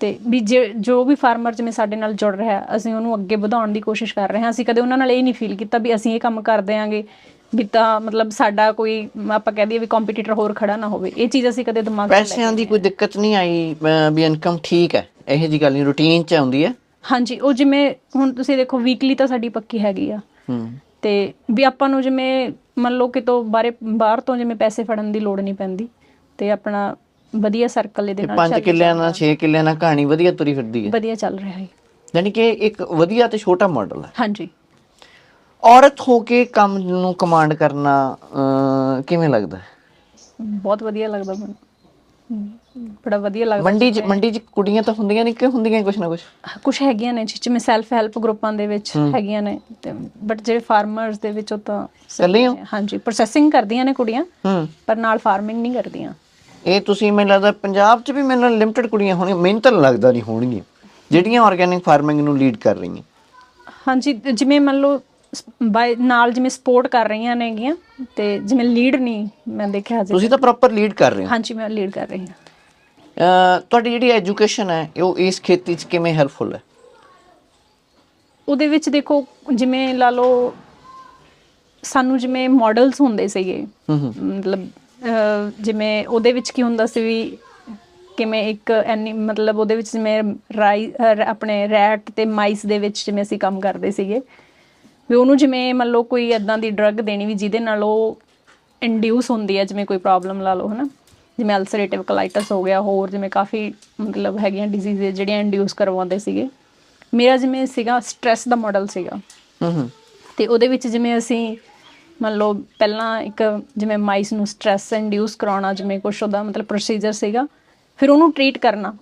ਤੇ ਵੀ ਜੇ- ਜੋ ਵੀ ਫਾਰਮਰ ਜਿਵੇਂ ਸਾਡੇ ਨਾਲ ਜੁੜ ਰਿਹਾ, ਅਸੀਂ ਉਹਨੂੰ ਅੱਗੇ ਵਧਾਉਣ ਦੀ ਕੋਸ਼ਿਸ਼ ਕਰ ਰਹੇ ਹਾਂ। ਅਸੀਂ ਕਦੇ ਉਹਨਾਂ ਨਾਲ ਇਹ ਨਹੀਂ ਫੀਲ ਕੀਤਾ ਵੀ ਅਸੀਂ ਇਹ ਕੰਮ ਕਰਦੇ ਆਂਗੇ ਵੀ ਤਾਂ ਮਤਲਬ ਸਾਡਾ ਕੋਈ ਆਪਾਂ ਕਹਿ ਦਈਏ ਵੀ ਕੰਪੀਟੀਟਰ ਹੋਰ ਖੜਾ ਨਾ ਹੋਵੇ ਇਹ ਚੀਜ਼ ਅਸੀਂ ਕਦੇ ਦਿਮਾਗ 'ਚ ਲੈ ਪੈਸਿਆਂ ਦੀ ਕੋਈ ਦਿੱਕਤ ਨਹੀਂ ਆਈ ਅਹ ਵੀ ਇਨਕਮ ਠੀਕ ਹੈ ਇਹੋ ਜੀ ਗੱਲ ਨਹੀਂ ਰੂਟੀਨ ਚ ਆਉਂਦੀ ਹੈ। ਹਾਂਜੀ ਉਹ ਜਿਵੇਂ ਹੁਣ ਤੁਸੀਂ ਦੇਖੋ ਵੀਕਲੀ ਤਾਂ ਸਾਡੀ ਪੱਕੀ ਹੈਗੀ ਆ। ਹੂੰ। ਤੇ ਵੀ ਆਪਾਂ ਨੂੰ ਜਿਵੇਂ ਮੰਨ ਲਓ ਕਿਤੋਂ ਬਾਹਰੇ ਬਾਹਰ ਤੋਂ ਜਿਵੇਂ ਪੈਸੇ ਫੜਨ ਦੀ ਲੋੜ ਨਹੀਂ ਪੈਂਦੀ ਤੇ ਆਪਣਾ ਵਧੀਆ ਸਰਕਲ ਇਹਦੇ ਨਾਲ 5 ਚੱਲ ਕਿੱਲਿਆਂ ਨਾਲ 6 ਕਿੱਲਿਆਂ ਨਾਲ ਕਹਾਣੀ ਵਧੀਆ ਤੁਰੀ ਫਿਰਦੀ ਹੈ। ਵਧੀਆ ਚੱਲ ਰਿਹਾ ਹੈ। ਯਾਨੀ ਕਿ ਇੱਕ ਵਧੀਆ ਤੇ ਛੋਟਾ ਮਾਡਲ ਹੈ। ਹਾਂਜੀ। ਔਰਤ ਹੋ ਕੇ ਕੰਮ ਨੂੰ ਕਮਾਂਡ ਕਰਨਾ ਅਹ, ਕਿਵੇਂ ਲੱਗਦਾ? ਹੈ ਬਹੁਤ ਵਧੀਆ ਲੱਗਦਾ ਮੈਨੂੰ। ਹਮ, ਬੜਾ ਵਧੀਆ ਲੱਗਦਾ ਮੰਡੀ ਚ ਮੰਡੀ ਚ ਕੁੜੀਆਂ ਤਾਂ ਹੁੰਦੀਆਂ ਨਹੀਂ ਕਿ ਹੁੰਦੀਆਂ ਕੁਛ ਨਾ ਕੁਛ? ਕੁਝ ਹੈਗੀਆਂ ਨੇ ਜਿਵੇਂ ਸੈਲਫ ਹੈਲਪ ਗਰੁੱਪਾਂ ਦੇ ਵਿੱਚ ਹੈਗੀਆਂ ਨੇ। ਤੇ ਬਟ ਜਿਹੜੇ ਫਾਰਮਰਸ ਦੇ ਵਿੱਚ ਉਹ ਤਾਂ ਇਕੱਲੇ ਹੋ? ਹਾਂਜੀ ਪ੍ਰੋਸੈਸਿੰਗ ਕਰਦੀਆਂ ਨੇ ਕੁੜੀਆਂ ਹੂੰ। ਪਰ ਨਾਲ ਫਾਰਮਿੰਗ ਨਹੀਂ ਕਰਦੀਆਂ। ਇਹ ਤੁਸੀਂ ਮੈਨੂੰ ਲੱਗਦਾ ਪੰਜਾਬ ਚ ਵੀ ਮੈਨੂੰ ਲਿਮਟਿਡ ਕੁੜੀਆਂ ਹੋਣਗੀਆਂ। ਮੈਨੂੰ ਤਾਂ ਲੱਗਦਾ ਨਹੀਂ ਹੋਣਗੀਆਂ। ਜਿਹੜੀਆਂ ਆਰਗੈਨਿਕ ਫਾਰਮਿੰਗ ਨੂੰ ਲੀਡ ਕਰ ਰਹੀਆਂ। ਹਾਂਜੀ ਜਿਵੇਂ ਮੰਨ ਲਓ ਬਾਈ ਨਾਲ ਜਿਵੇਂ ਸਪੋਰਟ ਕਰ ਰਹੀਆਂ ਨੇਗੀਆਂ ਤੇ ਜਿਵੇਂ ਲੀਡ ਨਹੀਂ ਮੈਂ ਦੇਖਿਆ ਹਜੇ ਤੁਸੀਂ ਤਾਂ ਪ੍ਰੋਪਰ ਲੀਡ ਕਰ ਰਹੇ ਹੋ। ਹਾਂਜੀ ਮੈਂ ਲੀਡ ਕਰ ਰਹੀ ਹਾਂ। ਅਹ, ਤੁਹਾਡੀ ਜਿਹੜੀ ਐਜੂਕੇਸ਼ਨ ਹੈ ਉਹ ਇਸ ਖੇਤੀ ਚ ਕਿਵੇਂ ਹੈਲਪਫੁਲ ਹੈ? ਉਹਦੇ ਵਿੱਚ ਦੇਖੋ ਜਿਵੇਂ ਲਾ ਲਓ ਸਾਨੂੰ ਜਿਵੇਂ ਮਾਡਲਸ ਹੁੰਦੇ ਸੀਗੇ ਹੂੰ ਹੂੰ। ਮਤਲਬ ਅਹ, ਜਿਵੇਂ ਉਹਦੇ ਵਿੱਚ ਕੀ ਹੁੰਦਾ ਸੀ ਵੀ ਕਿਵੇਂ ਇੱਕ ਐਨੀ ਮਤਲਬ ਉਹਦੇ ਵਿੱਚ ਜਿਵੇਂ ਰਾਈ ਅਹ, ਆਪਣੇ ਰੈਟ ਤੇ ਮਾਈਸ ਦੇ ਵਿੱਚ ਜਿਵੇਂ ਅਸੀਂ ਕੰਮ ਕਰਦੇ ਸੀਗੇ ਵੀ ਉਹਨੂੰ ਜਿਵੇਂ ਮੰਨ ਲਓ ਕੋਈ ਐਦਾਂ ਦੀ ਡਰੱਗ ਦੇਣੀ ਵੀ ਜਿਹਦੇ ਨਾਲ ਉਹ ਇੰਡਿਊਸ ਹੁੰਦੀ ਹੈ ਜਿਵੇਂ ਕੋਈ ਪ੍ਰੋਬਲਮ ਲਾ ਲਓ ਹਨਾ? ਜਿਵੇਂ ਅਲਸਰੇਟਿਵ ਕੋਲਾਈਟਸ ਹੋ ਗਿਆ ਹੋਰ ਜਿਵੇਂ ਕਾਫੀ ਮਤਲਬ ਹੈਗੀਆਂ ਡਿਜ਼ੀਜ਼ ਜਿਹੜੀਆਂ ਇੰਡਿਊਸ ਕਰਵਾਉਂਦੇ ਸੀਗੇ। ਮੇਰਾ ਜਿਵੇਂ ਸੀਗਾ ਸਟ੍ਰੈਸ ਦਾ ਮਾਡਲ ਸੀਗਾ। ਹੂੰ ਤੇ ਉਹਦੇ ਵਿੱਚ ਜਿਵੇਂ ਅਸੀਂ ਮੰਨ ਲਓ ਪਹਿਲਾਂ ਇੱਕ ਜਿਵੇਂ ਮਾਈਸ ਨੂੰ ਸਟ੍ਰੈਸ ਇੰਡਿਊਸ ਕਰਾਉਣਾ ਜਿਵੇਂ ਕੁਛ ਉਹਦਾ ਮਤਲਬ ਪ੍ਰੋਸੀਜਰ ਸੀਗਾ ਫਿਰ ਉਹਨੂੰ ਟ੍ਰੀਟ ਕਰਨਾ।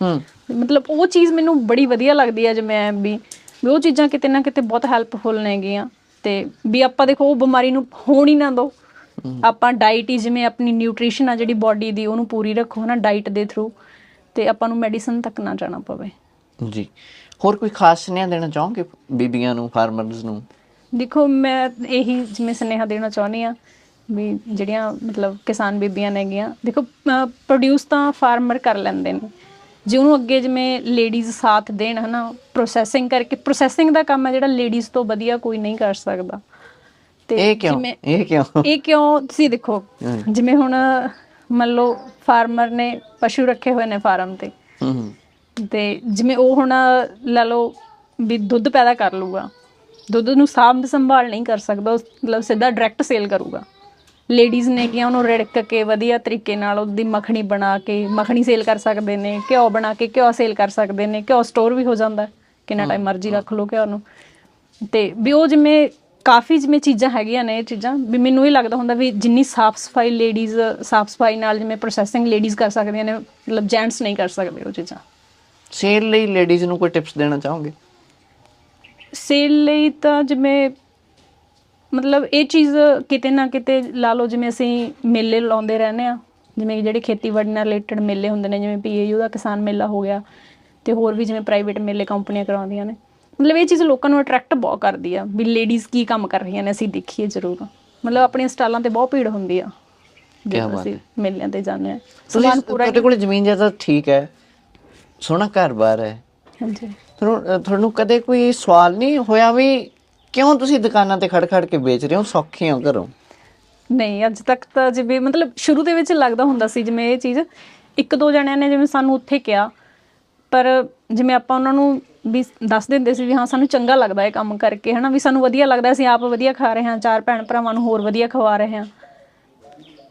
ਹੂੰ ਮਤਲਬ ਉਹ ਚੀਜ਼ ਮੈਨੂੰ ਬੜੀ ਵਧੀਆ ਲੱਗਦੀ ਹੈ ਜਿਵੇਂ ਵੀ ਵੀ ਉਹ ਚੀਜ਼ਾਂ ਕਿਤੇ ਨਾ ਕਿਤੇ ਬਹੁਤ ਹੈਲਪਫੁਲ ਨੇਗੀਆਂ। ਤੇ ਵੀ ਆਪਾਂ ਦੇਖੋ ਉਹ ਬਿਮਾਰੀ ਨੂੰ ਹੋਣ ਹੀ ਨਾ ਦੋ। ਆਪਾਂ ਡਾਈਟ ਹੀ ਜਿਵੇਂ ਆਪਣੀ ਨਿਊਟ੍ਰੀਸ਼ਨ ਆ ਜਿਹੜੀ ਬਾਡੀ ਦੀ ਉਹਨੂੰ ਪੂਰੀ ਰੱਖੋ ਨਾ ਡਾਈਟ ਦੇ ਥਰੂ ਤੇ ਆਪਾਂ ਨੂੰ ਮੈਡੀਸਨ ਤੱਕ ਨਾ ਜਾਣਾ ਪਵੇ। ਜੀ। ਹੋਰ ਕੋਈ ਖਾਸ ਸੁਨੇਹਾ ਦੇਣਾ ਚਾਹੋਗੇ ਬੀਬੀਆਂ ਨੂੰ ਫਾਰਮਰਸ ਨੂੰ? ਦੇਖੋ ਮੈਂ ਇਹੀ ਜਿਵੇਂ ਸੁਨੇਹਾ ਦੇਣਾ ਚਾਹੁੰਦੀ ਆ ਵੀ ਜਿਹੜੀਆਂ ਮਤਲਬ ਕਿਸਾਨ ਬੀਬੀਆਂ ਨੇਗੀਆਂ। ਦੇਖੋ ਪ੍ਰੋਡਿਊਸ ਤਾਂ ਫਾਰਮਰ ਕਰ ਲੈਂਦੇ ਨੇ। ਜੇ ਉਹਨੂੰ ਅੱਗੇ ਜਿਵੇਂ ਲੇਡੀਜ਼ ਸਾਥ ਦੇਣ ਹਨਾ ਪ੍ਰੋਸੈਸਿੰਗ ਕਰਕੇ ਪ੍ਰੋਸੈਸਿੰਗ ਦਾ ਕੰਮ ਹੈ ਜਿਹੜਾ ਲੇਡੀਜ਼ ਤੋਂ ਵਧੀਆ ਕੋਈ ਨਹੀਂ ਕਰ ਸਕਦਾ। ਇਹ ਕਿਉਂ? ਇਹ ਕਿਉਂ? ਇਹ ਕਿਉਂ? ਤੁਸੀਂ ਦੇਖੋ। ਜਿਵੇਂ ਹੁਣ ਮੰਨ ਲਓ ਫਾਰਮਰ ਨੇ ਪਸ਼ੂ ਰੱਖੇ ਹੋਏ ਨੇ ਫਾਰਮ ਤੇ। ਤੇ ਜਿਵੇਂ ਉਹ ਹੁਣ ਲੈ ਲਓ ਵੀ ਦੁੱਧ ਪੈਦਾ ਕਰ ਲੂਗਾ ਦੁੱਧ ਨੂੰ ਸਾਂਭ ਸੰਭਾਲ ਨਹੀਂ ਕਰ ਸਕਦਾ ਮਤਲਬ ਸਿੱਧਾ ਡਾਇਰੈਕਟ ਸੇਲ ਕਰੂਗਾ। ਲੇਡੀਜ਼ ਨੇ ਕਿ ਉਹਨੂੰ ਰਿੜਕ ਕੇ ਵਧੀਆ ਤਰੀਕੇ ਨਾਲ ਉਹਦੀ ਮੱਖਣੀ ਬਣਾ ਕੇ ਮੱਖਣੀ ਸੇਲ ਕਰ ਸਕਦੇ ਨੇ ਘਿਓ ਬਣਾ ਕੇ ਘਿਓ ਸੇਲ ਕਰ ਸਕਦੇ ਨੇ ਘਿਓ ਸਟੋਰ ਵੀ ਹੋ ਜਾਂਦਾ। ਕਿੰਨਾ ਟਾਈਮ ਮਰਜ਼ੀ ਰੱਖ ਲਓ ਘਿਓ ਨੂੰ। ਤੇ ਵੀ ਉਹ ਜਿਵੇਂ ਕਾਫੀ ਜਿਵੇਂ ਚੀਜ਼ਾਂ ਹੈਗੀਆਂ ਨੇ ਇਹ ਚੀਜ਼ਾਂ ਵੀ ਮੈਨੂੰ ਇਹ ਲੱਗਦਾ ਹੁੰਦਾ ਵੀ ਜਿੰਨੀ ਸਾਫ਼ ਸਫ਼ਾਈ ਲੇਡੀਜ਼ ਸਾਫ਼ ਸਫ਼ਾਈ ਨਾਲ ਜਿਵੇਂ ਪ੍ਰੋਸੈਸਿੰਗ ਲੇਡੀਜ਼ ਕਰ ਸਕਦੀਆਂ ਨੇ ਮਤਲਬ ਜੈਂਟਸ ਨਹੀਂ ਕਰ ਸਕਦੇ ਉਹ ਚੀਜ਼ਾਂ। ਸੇਲ ਲਈ ਲੇਡੀਜ਼ ਨੂੰ ਕੋਈ ਟਿਪਸ ਦੇਣਾ ਚਾਹੋਗੇ? ਸੇਲ ਲਈ ਤਾਂ ਜਿਵੇਂ ਮਤਲਬ ਇਹ ਚੀਜ਼ ਕਿਤੇ ਨਾ ਕਿਤੇ ਲਾ ਲਓ ਜਿਵੇਂ ਅਸੀਂ ਮੇਲੇ ਲਾਉਂਦੇ ਰਹਿੰਦੇ ਆ ਜਿਵੇਂ ਜਿਹੜੇ ਖੇਤੀਬਾੜੀ ਨਾਲ ਰਿਲੇਟਡ ਮੇਲੇ ਹੁੰਦੇ ਨੇ ਜਿਵੇਂ ਪੀਏਯੂ ਦਾ ਕਿਸਾਨ ਮੇਲਾ ਹੋ ਗਿਆ ਤੇ ਹੋਰ ਵੀ ਜਿਵੇਂ ਪ੍ਰਾਈਵੇਟ ਮੇਲੇ ਕੰਪਨੀਆਂ ਕਰਾਉਂਦੀਆਂ ਨੇ। ਮਤਲਬ ਇਹ ਚੀਜ਼ ਲੋਕਾਂ ਨੂੰ ਅਟਰੈਕਟ ਬਹੁਤ ਕਰਦੀ ਆ ਵੀ ਲੇਡੀਜ਼ ਕੀ ਕੰਮ ਕਰ ਰਹੀਆਂ ਨੇ ਅਸੀਂ ਦੇਖੀਏ ਜ਼ਰੂਰ। ਮਤਲਬ ਆਪਣੀਆਂ ਸਟਾਲਾਂ ਤੇ ਬਹੁਤ ਭੀੜ ਹੁੰਦੀ ਆ ਬਾਤ ਅਸੀਂ ਮੇਲਿਆਂ ਤੇ ਜਾਂਦੇ ਆ ਸਮਾਨ ਪੂਰਾ ਤੁਹਾਡੇ ਕੋਲ ਜ਼ਮੀਨ ਜਾਇਦਾਦ ਠੀਕ ਹੈ ਸੋਹਣਾ ਘਰ-ਬਾਰ ਹੈ। ਹਾਂਜੀ। ਤੁਹਾਨੂੰ ਕਦੇ ਕੋਈ ਸਵਾਲ ਨਹੀਂ ਹੋਇਆ ਵੀ ਕਿਉਂ ਤੁਸੀਂ ਦੁਕਾਨਾਂ ਤੇ ਖੜ-ਖੜ ਕੇ ਵੇਚ ਰਹੇ ਹੋ? ਸੌਖੇ ਹੋ ਘਰੋਂ। ਨਹੀਂ ਅੱਜ ਤੱਕ ਤਾਂ ਜਿਵੇਂ ਮਤਲਬ ਸ਼ੁਰੂ ਦੇ ਵਿੱਚ ਲੱਗਦਾ ਹੁੰਦਾ ਸੀ ਜਿਵੇਂ ਇਹ ਚੀਜ਼। ਇੱਕ ਦੋ ਜਣਿਆਂ ਨੇ ਜਿਵੇਂ ਸਾਨੂੰ ਉੱਥੇ ਕਿਹਾ ਪਰ ਜਿਵੇਂ ਆਪਾਂ ਉਹਨਾਂ ਨੂੰ ਵੀ ਦੱਸ ਦਿੰਦੇ ਸੀ ਵੀ ਹਾਂ ਸਾਨੂੰ ਚੰਗਾ ਲੱਗਦਾ ਇਹ ਕੰਮ ਕਰਕੇ ਹਨਾ? ਵੀ ਸਾਨੂੰ ਵਧੀਆ ਲੱਗਦਾ ਅਸੀਂ ਆਪ ਵਧੀਆ ਖਾ ਰਹੇ ਹਾਂ ਚਾਰ ਭੈਣ ਭਰਾਵਾਂ ਨੂੰ ਹੋਰ ਵਧੀਆ ਖਵਾ ਰਹੇ ਹਾਂ।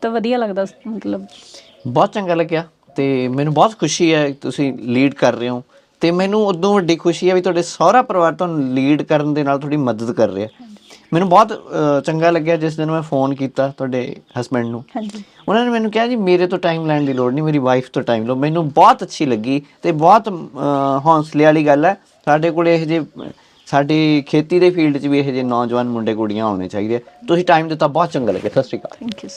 ਤਾਂ ਵਧੀਆ ਲੱਗਦਾ ਮਤਲਬ। ਬਹੁਤ ਚੰਗਾ ਲੱਗਿਆ ਤੇ ਮੈਨੂੰ ਬਹੁਤ ਖੁਸ਼ੀ ਹੈ ਤੁਸੀਂ ਲੀਡ ਕਰ ਰਹੇ ਹੋ। ਤੇ ਮੈਨੂੰ ਉਦੋਂ ਵੱਡੀ ਖੁਸ਼ੀ ਹੈ ਵੀ ਤੁਹਾਡੇ ਸਹੁਰਾ ਪਰਿਵਾਰ ਤੁਹਾਨੂੰ ਲੀਡ ਕਰਨ ਦੇ ਨਾਲ ਤੁਹਾਡੀ ਮਦਦ ਕਰ ਰਿਹਾ। ਮੈਨੂੰ ਬਹੁਤ ਚੰਗਾ ਲੱਗਿਆ ਜਿਸ ਦਿਨ ਮੈਂ ਫੋਨ ਕੀਤਾ ਤੁਹਾਡੇ ਹਸਬੰਡ ਨੂੰ। ਹਾਂਜੀ। ਉਹਨਾਂ ਨੇ ਮੈਨੂੰ ਕਿਹਾ ਜੀ ਮੇਰੇ ਤੋਂ ਟਾਈਮ ਲੈਣ ਦੀ ਲੋੜ ਨਹੀਂ ਮੇਰੀ ਵਾਈਫ ਤੋਂ ਟਾਈਮ ਲਓ। ਮੈਨੂੰ ਬਹੁਤ ਅੱਛੀ ਲੱਗੀ ਤੇ ਬਹੁਤ ਹੌਂਸਲੇ ਵਾਲੀ ਗੱਲ ਹੈ। ਸਾਡੇ ਕੋਲ ਇਹ ਜੇ ਸਾਡੀ ਖੇਤੀ ਦੇ ਫੀਲਡ 'ਚ ਵੀ ਇਹ ਜੇ ਨੌਜਵਾਨ ਮੁੰਡੇ ਕੁੜੀਆਂ ਹੋਣੇ ਚਾਹੀਦੇ। ਤੁਸੀਂ ਟਾਈਮ ਦਿੱਤਾ ਬਹੁਤ ਚੰਗਾ ਲੱਗਿਆ। ਸਤਿ ਸ਼੍ਰੀ ਅਕਾਲ। Thank you